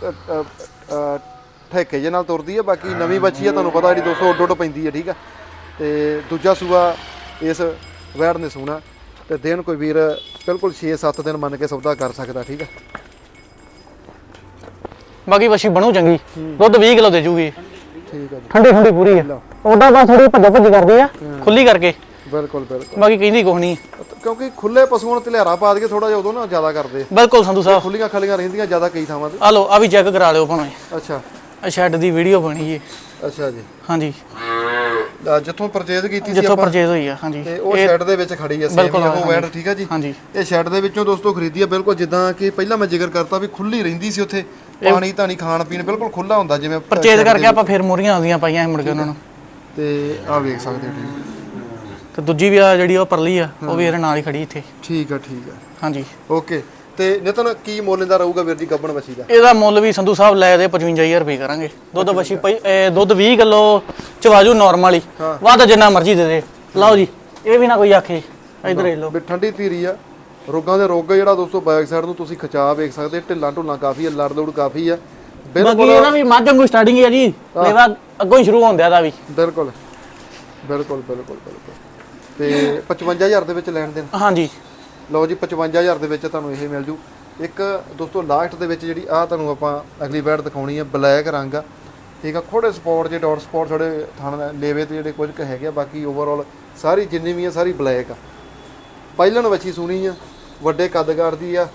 ਠੇਕੇ ਜੇ ਨਾਲ ਤੁਰਦੀ ਆ ਬਾਕੀ ਨਵੀਂ ਬੱਚੀ ਆ ਤੁਹਾਨੂੰ ਪਤਾ ਜਿਹੜੀ ਦੋਸਤੋ ਉੱਡ ਉੱਡ ਪੈਂਦੀ ਆ ਠੀਕ ਆ? ਤੇ ਦੂਜਾ ਸੂਆ ਇਸ ਵਹਿੜ ਨੇ ਸੂਣਾ। ਤੇ ਦਿਨ ਕੋਈ ਵੀਰ ਬਿਲਕੁਲ 6-7 ਦਿਨ ਮੰਨ ਕੇ ਸੌਦਾ ਕਰ ਸਕਦਾ ਠੀਕ ਆ? ਬਾਕੀ ਵਛੀ ਬਣੂ ਚੰਗੀ। ਦੁੱਧ 20 ਕਿਲੋ ਦੇ ਜੂਗੀ। ਠੀਕ ਆ ਜੀ। ਠੰਡੀ ਠੰਡੀ ਪੂਰੀ ਆ। ਉਹਦਾ ਬਸ ਥੋੜੀ ਭੱਜੋ ਭੱਜੀ ਕਰਦੀ ਆ। ਖੁੱਲੀ ਕਰਕੇ। ਬਿਲਕੁਲ ਬਿਲਕੁਲ। ਬਾਕੀ ਕਹਿੰਦੀ ਕੁਛ ਨਹੀਂ ਕਿਉਂਕਿ ਖੁੱਲੇ ਪਸ਼ੂਆਂ ਨੂੰ ਧਲਿਆਰਾ ਪਾ ਕੇ ਥੋੜਾ ਜਿਹਾ ਉਦੋਂ ਨਾ ਜ਼ਿਆਦਾ ਕਰਦੇ। ਬਿਲਕੁਲ ਸੰਧੂ ਸਾਹਿਬ। ਖੁੱਲੀਆਂ ਖਲੀਆਂ ਰਹਿੰਦੀਆਂ ਜ਼ਿਆਦਾ ਕਈ ਥਾਵਾਂ ਤੇ। ਆ ਲੋ ਆ ਵੀ ਚੈੱਕ ਕਰਾ ਲਿਓ ਭਾਵੇਂ। ਅੱਛਾ। ਆ ਸ਼ੈੱਡ ਦੀ ਵੀਡੀਓ ਬਣੀ ਜੀ। ਅੱਛਾ ਜੀ। ਹਾਂਜੀ। ਜਿੱਥੋਂ ਪਰਚੇਜ਼ ਕੀਤੀ ਸੀ ਜਿੱਥੋਂ ਪਰਚੇਜ਼ ਹੋਈ ਆ ਹਾਂਜੀ। ਤੇ ਉਹ ਸ਼ੈੱਡ ਦੇ ਵਿੱਚ ਖੜੀ ਆ ਸੇਮ ਉਹ। ਵੈਡ ਠੀਕ ਆ ਜੀ? ਹਾਂਜੀ। ਇਹ ਸ਼ੈੱਡ ਦੇ ਵਿੱਚੋਂ ਦੋਸਤੋ ਖਰੀਦੀ ਆ ਬਿਲਕੁਲ ਜਿੱਦਾਂ ਕਿ ਪਹਿਲਾਂ ਮੈਂ ਜ਼ਿਕਰ ਕਰਤਾ ਵੀ ਖੁੱਲੀ ਰਹਿੰਦੀ ਸੀ ਉੱਥੇ। ਪਾਣੀ ਧਾਣੀ ਖਾਣ ਪੀਣ ਬਿਲਕੁਲ ਖੁੱਲਾ ਹੁੰਦਾ ਜਿਵੇਂ ਪਰਚੇਜ਼ ਕਰਕੇ ਆਪਾਂ ਫਿਰ ਮੋਰੀਆਂ ਆਉਂਦੀਆਂ ਪਾਈਆਂ ਸੀ ਮੁੜ ਕੇ ਉਹਨਾਂ ਨੂੰ। ਤੇ ਆ ਵੇਖ ਸਕਦੇ ਹੋ ਠੀਕ ਤੇ ਦੂਜੀ ਵੀ ਆ ਜਿਹੜੀ ਉਹ ਪਰਲੀ ਆ ਉਹ ਵੀ ਇਹਦੇ ਨਾਲ ਹੀ ਖੜੀ ਇੱਥੇ। ਠੀਕ ਆ ਠੀਕ ਆ। ਹਾਂਜੀ। ਓਕੇ। ਤੇ ਨਿਤਨ ਕੀ ਮੁੱਲ ਇਹਦਾ ਰਹੂਗਾ ਵੀਰ ਜੀ ਗੱਬਣ ਬੱਚੀ ਦਾ? ਇਹਦਾ ਮੁੱਲ ਵੀ ਸੰਧੂ ਸਾਹਿਬ ਲੈ ਦੇ 55000 ਰੁਪਏ ਕਰਾਂਗੇ। ਦੁੱਧ ਵਛੀ ਪਈ ਇਹ ਦੁੱਧ 20 ਕਿਲੋ ਚਵਾਜੂ ਨਾਰਮਲ ਹੀ। ਵੱਧ ਜਿੰਨਾ ਮਰਜ਼ੀ ਦੇ ਦੇ। ਲਓ ਜੀ ਇਹ ਵੀ ਨਾ ਕੋਈ ਆਖੇ ਇਧਰ ਇਹ ਲਓ। ਵੀ ਠੰਡੀ ਧੀਰੀ ਆ। ਰੋਗਾਂ ਦੇ ਰੋਗ ਜਿਹੜਾ ਦੋਸਤੋ ਬੈਕ ਸਾਈਡ ਨੂੰ ਤੁਸੀਂ ਖਿਚਾ ਵੇਖ ਸਕਦੇ ਢਿੱਲਾਂ ਢੁੱਲਾਂ ਕਾਫੀ ਆ ਲੜ ਲੋੜ ਕਾਫੀ ਆ। ਬਿਲਕੁਲ। ਇਹਦਾ ਵੀ ਮੱਝ ਵਾਂਗੂ ਸਟਾਰਟਿੰਗ ਹੀ ਜੀ। ਲੇਵਾ ਅੱਗੋਂ ਹੀ ਸ਼ੁਰੂ ਹੁੰਦਾ ਇਹਦਾ ਵੀ। ਬਿਲਕੁਲ। ਬਿਲਕੁਲ ਬਿਲਕੁਲ ਬਿਲਕੁਲ। ਤੇ 55000 ਦੇ ਵਿੱਚ ਲੈਣ ਦੇਣ। ਹਾਂਜੀ। ਲਓ ਜੀ 55000 ਦੇ ਵਿੱਚ ਤੁਹਾਨੂੰ ਇਹ ਮਿਲ ਜੂ। ਇੱਕ ਦੋਸਤੋ ਲਾਸਟ ਦੇ ਵਿੱਚ ਜਿਹੜੀ ਆ ਤੁਹਾਨੂੰ ਆਪਾਂ ਅਗਲੀ ਬੈਡ ਦਿਖਾਉਣੀ ਆ ਬਲੈਕ ਰੰਗ ਆ। ਠੀਕ ਆ ਥੋੜੇ ਸਪੌਟ ਜੇ ਡਾਟ ਸਪੌਟ ਥੋੜੇ ਥਣ ਲੇਵੇ ਤੇ ਜਿਹੜੇ ਕੁਝ ਕੁ ਹੈਗੇ ਆ ਬਾਕੀ ਓਵਰਆਲ ਸਾਰੀ ਜਿੰਨੀ ਵੀ ਆ ਸਾਰੀ ਬਲੈਕ ਆ। ਪਹਿਲਣ ਵੱਛੀ ਸੁਣੀ ਆ ਵੱਡੇ ਕੱਦਗਾਰ ਦੀ ਆ।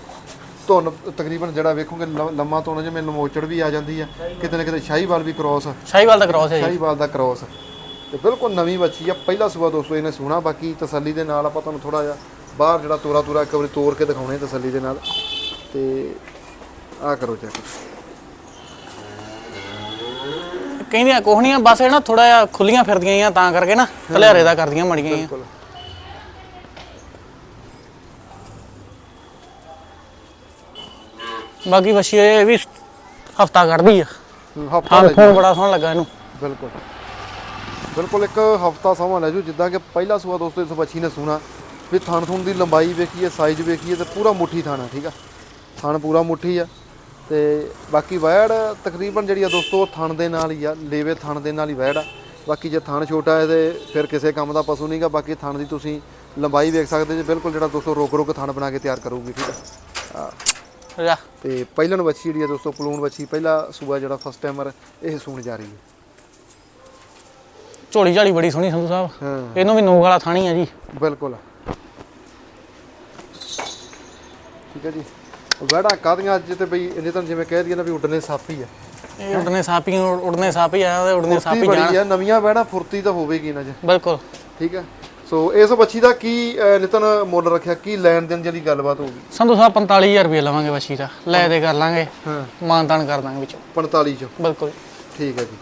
ਧੁੰਨ ਤਕਰੀਬਨ ਜਿਹੜਾ ਵੇਖੋਗੇ ਲੰਮਾ ਧੁੰਨ ਜਿਵੇਂ ਲਮੋਚੜ ਵੀ ਆ ਜਾਂਦੀ ਆ ਕਿਤੇ ਨਾ ਕਿਤੇ ਸ਼ਾਹੀਵਾਲ ਵੀ ਕ੍ਰੋਸ ਸ਼ਾਹੀਵਾਲ ਦਾ ਕ੍ਰਾਸ ਹੈ ਸ਼ਾਹੀਵਾਲ ਦਾ ਕ੍ਰੋਸ ਤੇ ਬਿਲਕੁਲ ਨਵੀਂ ਬੱਚੀ ਆ ਪਹਿਲਾ ਸੂਆ ਦੋਸਤੋ ਇਹਨੇ ਸੁਣਾ ਬਾਕੀ ਤਸੱਲੀ ਦੇ ਨਾਲ ਆਪਾਂ ਤੁਹਾਨੂੰ ਥੋੜਾ ਜਿਹਾ ਬਾਹਰ ਜਿਹੜਾ ਤੋਰਾ ਤੋਰਾ ਇੱਕ ਵਾਰੀ ਤੋੜ ਕੇ ਦਿਖਾਉਣੇ ਤਸੱਲੀ ਦੇ ਨਾਲ। ਤੇ ਆ ਕਰੋ ਚੈੱਕ ਕਹਿੰਦੀਆਂ ਕੁਛ ਨਹੀਂ ਆ ਬਸ ਇਹ ਨਾ ਥੋੜਾ ਜਿਹਾ ਖੁੱਲੀਆਂ ਫਿਰਦੀਆਂ ਆ ਤਾਂ ਕਰਕੇ ਨਾ ਖਲਿਆਰੇ ਦਾ ਕਰਦੀਆਂ ਮੜੀਆਂ ਆ ਬਿਲਕੁਲ। ਬਾਕੀ ਵਛੀ ਇਹ ਵੀ ਹਫਤਾ ਕੱਢਦੀ ਆ। ਹਫਤਾ ਫੋਨ ਬੜਾ ਸੋਹਣਾ ਲੱਗਾ ਇਹਨੂੰ। ਬਿਲਕੁਲ। ਬਿਲਕੁਲ ਇੱਕ ਹਫਤਾ ਸਮਾਂ ਲੈ ਜੂ ਜਿੱਦਾਂ ਕਿ ਪਹਿਲਾ ਸੂਆ ਦੋਸਤੋ ਇਸ ਬੱਚੀ ਨੇ ਸੁਣਾ ਵੀ ਥਣ ਥੁਣ ਦੀ ਲੰਬਾਈ ਵੇਖੀਏ ਸਾਈਜ਼ ਵੇਖੀਏ ਤੇ ਪੂਰਾ ਮੁੱਠੀ ਥਾਣਾ ਠੀਕ ਆ? ਥਣ ਪੂਰਾ ਮੁੱਠੀ ਆ ਤੇ ਬਾਕੀ ਵੈੜ ਤਕਰੀਬਨ ਜਿਹੜੀ ਆ ਦੋਸਤੋ ਥਣ ਦੇ ਨਾਲ ਹੀ ਆ ਲੇਵੇ ਥਣ ਦੇ ਨਾਲ ਹੀ ਵੈੜ ਆ। ਬਾਕੀ ਜੇ ਥਣ ਛੋਟਾ ਹੈ ਤੇ ਫਿਰ ਕਿਸੇ ਕੰਮ ਦਾ ਪਸ਼ੂ ਨਹੀਂਗਾ ਬਾਕੀ ਥਣ ਦੀ ਤੁਸੀਂ ਲੰਬਾਈ ਵੇਖ ਸਕਦੇ ਜੇ ਬਿਲਕੁਲ ਜਿਹੜਾ ਦੋਸਤੋ ਰੋਕ ਰੋਕ ਥਣ ਬਣਾ ਕੇ ਤਿਆਰ ਕਰੂਗੀ ਠੀਕ ਆ? ਤੇ ਪਹਿਲਣ ਵੱਛੀ ਜਿਹੜੀ ਆ ਦੋਸਤੋ ਪਲੂਣ ਵੱਛੀ ਪਹਿਲਾ ਸੂਆ ਜਿਹੜਾ ਫਸਟ ਟਾਈਮਰ ਇਹ ਸੂਣ ਜਾ ਰਹੀ ਹੈ। ਝੋਲੀ ਝਾਲੀ ਬੜੀ ਸੋਹਣੀ ਸੰਧੂ ਸਾਹਿਬ। ਹਾਂ। ਇਹਨੂੰ ਵੀ ਨੂਗ ਵਾਲਾ ਥਾਣੀ ਆ ਜੀ। ਬਿਲਕੁਲ। ਠੀਕ ਹੈ ਜੀ। ਵੜਾ ਕਾਦੀਆਂ ਅੱਜ ਤੇ ਬਈ ਇਹਨੇ ਤਾਂ ਜਿਵੇਂ ਕਹਿ ਦਈਏ ਨਾ ਵੀ ਉੱਡਨੇ ਸਾਪੀ ਆ। ਇਹ ਉੜਨੇ ਸਾਪੀ ਉੜਨੇ ਸਾਪੀ ਆ ਤੇ ਉੜਨੇ ਫੁਰਤੀ ਸਾਪੀ ਜਾਣ। ਬੜੀ ਆ ਨਵੀਆਂ ਵੜਾ ਫੁਰਤੀ ਤਾਂ ਹੋਵੇਗੀ ਨਾ ਜੀ ਬਿਲਕੁਲ। ਠੀਕ ਹੈ ਸੋ ਇਸ ਬੱਚੀ ਦਾ ਕੀ ਨਿਤਨ ਮੁੱਲ ਰੱਖਿਆ ਕੀ ਲੈਣ ਦੇਣ ਜਿਹੜੀ ਗੱਲਬਾਤ ਹੋਊਗੀ? ਸੰਧੂ ਸਾਹਿਬ 45000 ਰੁਪਏ ਲਵਾਂਗੇ ਵਛੀ ਦਾ। ਲੈ ਦੇ ਕਰ ਲਾਂਗੇ। ਹਾਂ। ਮਾਨਤਾਨ ਕਰ ਦਾਂਗੇ ਵਿੱਚ। 45 ਚ। ਬਿਲਕੁਲ। ਠੀਕ ਹੈ ਜੀ।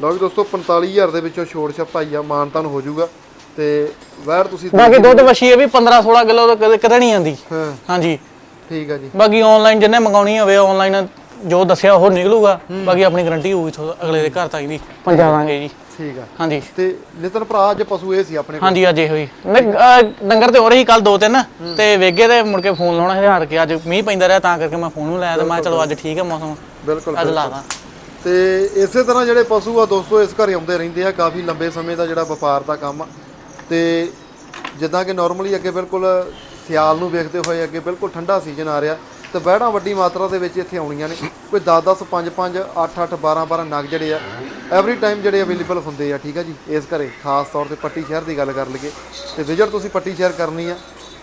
ਲਓ ਵੀ ਦੋਸਤੋ 45000 ਦੇ ਵਿੱਚੋਂ ਛੋੜ ਛਪਾਈ ਆ ਮਾਨਤਨ ਹੋ ਜਾਊਗਾ। ਤੇ ਵੈਰ ਤੁਸੀਂ ਬਾਕੀ ਦੁੱਧ ਵਛੀ ਇਹ ਵੀ 15 16 ਕਿਲੋ ਤਾਂ ਕਦੇ ਕਦੇ ਨਹੀਂ ਆਂਦੀ ਹਾਂ। ਹਾਂਜੀ। ਠੀਕ ਹੈ ਜੀ। ਬਾਕੀ ਆਨਲਾਈਨ ਜਿੰਨੇ ਮੰਗਾਉਣੀ ਹੋਵੇ ਆਨਲਾਈਨ ਜੋ ਦੱਸਿਆ ਉਹ ਨਿਕਲੂਗਾ। ਬਾਕੀ ਆਪਣੀ ਗਾਰੰਟੀ ਹੋਊਗੀ ਅਗਲੇ ਦੇ ਘਰ ਤੱਕ ਵੀ ਪਹੁੰਚਾ ਦਾਂਗੇ ਜੀ। ਠੀਕ ਆ। ਹਾਂਜੀ। ਤੇ ਨਿਤਨ ਭਰਾ ਅੱਜ ਪਸ਼ੂ ਇਹ ਸੀ ਆਪਣੇ ਹਾਂਜੀ ਅੱਜ ਇਹ ਅਹ, ਡੰਗਰ ਤੇ ਹੋ ਰਹੀ ਕੱਲ ਦੋ ਤਿੰਨ। ਤੇ ਵੇਗੇ ਤੇ ਮੁੜ ਕੇ ਫੋਨ ਲਾਉਣਾ ਹਜ਼ਾਰ ਕੇ ਅੱਜ ਮੀਂਹ ਪੈਂਦਾ ਰਿਹਾ ਤਾਂ ਕਰਕੇ ਮੈਂ ਫੋਨ ਨੂੰ ਲਾਇਆ ਤੇ ਮੈਂ ਚਲੋ ਅੱਜ ਠੀਕ ਹੈ ਮੌਸਮ। ਬਿਲਕੁਲ ਅੱਜ ਲਾ ਦਾਂ। ਤੇ ਇਸੇ ਤਰ੍ਹਾਂ ਜਿਹੜੇ ਪਸ਼ੂ ਆ ਦੋਸਤੋ, ਇਸ ਘਰੇ ਆਉਂਦੇ ਰਹਿੰਦੇ ਆ, ਕਾਫੀ ਲੰਬੇ ਸਮੇਂ ਦਾ ਜਿਹੜਾ ਵਪਾਰ ਦਾ ਕੰਮ ਆ। ਤੇ ਜਿੱਦਾਂ ਕਿ ਨਾਰਮਲੀ ਅੱਗੇ ਬਿਲਕੁਲ ਸਿਆਲ ਨੂੰ ਵੇਖਦੇ ਹੋਏ ਅੱਗੇ ਬਿਲਕੁਲ ਠੰਡਾ ਸੀਜ਼ਨ ਆ ਰਿਹਾ, ਤੇ ਬਹਿੜਾਂ ਵੱਡੀ ਮਾਤਰਾ ਦੇ ਵਿੱਚ ਇੱਥੇ ਆਉਣੀਆਂ ਨੇ। ਕੋਈ 10 10 5 5 8 8 12 12 ਨਗ ਜਿਹੜੇ ਆ ਐਵਰੀ ਟਾਈਮ ਜਿਹੜੇ ਅਵੇਲੇਬਲ ਹੁੰਦੇ ਆ, ਠੀਕ ਆ ਜੀ, ਇਸ ਘਰੇ। ਖਾਸ ਤੌਰ ਤੇ ਪੱਟੀ ਸ਼ਹਿਰ ਦੀ ਗੱਲ ਕਰ ਲਈਏ। ਤੇ ਵਿਜ਼ਿਟ ਤੁਸੀਂ ਪੱਟੀ ਸ਼ਹਿਰ ਕਰਨੀ ਆ।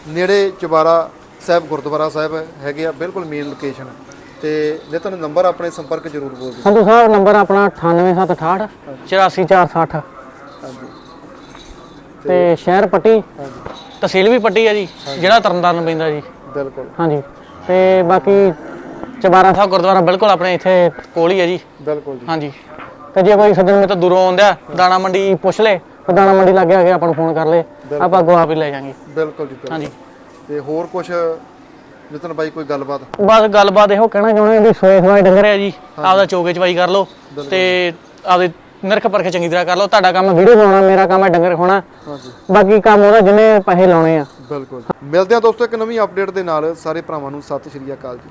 ਨੇੜੇ ਚੁਬਾਰਾ ਸਾਹਿਬ, ਗੁਰਦੁਆਰਾ ਸਾਹਿਬ ਹੈਗੇ ਆ, ਬਿਲਕੁਲ ਮੇਨ ਲੋਕੇਸ਼ਨ ਤੇ ਨਿਤਨ ਨੰਬਰ ਆਪਣੇ ਸੰਪਰਕ ਜ਼ਰੂਰ ਬੋਲ ਦਿਓ ਸੰਧੂ ਸਾਹਿਬ ਨੰਬਰ ਆਪਣਾ 98768 84460 ਹਾਂਜੀ। ਤੇ ਸ਼ਹਿਰ ਪੱਟੀ ਤਹਿਸੀਲ ਵੀ ਪੱਟੀ ਹੈ ਜੀ ਜਿਹੜਾ ਤਰਨਤਾਰਨ ਪੈਂਦਾ ਜੀ। ਬਿਲਕੁਲ। ਹਾਂਜੀ। ਤੇ ਬਾਕੀ ਚਬਾਰਾ ਸਾਹਿਬ ਗੁਰਦੁਆਰਾ ਬਿਲਕੁਲ ਆਪਣੇ ਇੱਥੇ ਕੋਲ ਹੀ ਹੈ ਜੀ। ਬਿਲਕੁਲ ਜੀ। ਹਾਂਜੀ। ਤੇ ਜੇ ਕੋਈ ਸੱਜਣ ਮੇਰੇ ਤੋਂ ਦੂਰੋਂ ਆਉਂਦਾ ਦਾਣਾ ਮੰਡੀ ਪੁੱਛ ਲੇ ਤਾਂ ਦਾਣਾ ਮੰਡੀ ਲੱਗੇ ਆ ਕੇ ਆਪਾਂ ਨੂੰ ਫੋਨ ਕਰ ਲੇ ਆਪਾਂ ਅੱਗੋਂ ਆਪ ਹੀ ਲੈ ਜਾਾਂਗੇ। ਬਿਲਕੁਲ ਜੀ। ਹਾਂਜੀ। ਤੇ ਹੋਰ ਕੁਝ ਨਿਤਨ ਬਾਈ ਕੋਈ ਗੱਲਬਾਤ? ਬਸ ਗੱਲਬਾਤ ਇਹੋ ਕਹਿਣਾ ਚਾਹੁੰਦੇ ਵੀ ਸੋਏ ਸਵਾਏ ਡੰਗਰ ਜੀ। ਆਪਦਾ ਚੋਗੇ ਚਵਾਈ ਕਰ ਲਓ ਤੇ ਆਪਦੇ ਨਿਰਖ ਪਰਖ ਚੰਗੀ ਤਰ੍ਹਾਂ ਕਰ ਲਓ। ਤੁਹਾਡਾ ਕੰਮ ਵੀਡੀਓ ਬਣਾਉਣਾ ਮੇਰਾ ਕੰਮ ਹੈ ਡੰਗਰ ਖਾਣਾ। ਹਾਂਜੀ। ਬਾਕੀ ਕੰਮ ਉਹਦਾ ਜਿੰਨੇ ਪੈਸੇ ਲਾਉਣੇ ਆ। ਬਿਲਕੁਲ। ਮਿਲਦੇ ਆ ਦੋਸਤੋ ਇੱਕ ਨਵੀਂ ਅਪਡੇਟ ਦੇ ਨਾਲ। ਸਾਰੇ ਭਰਾਵਾਂ ਨੂੰ ਸਤਿ ਸ਼੍ਰੀ ਅਕਾਲ ਜੀ।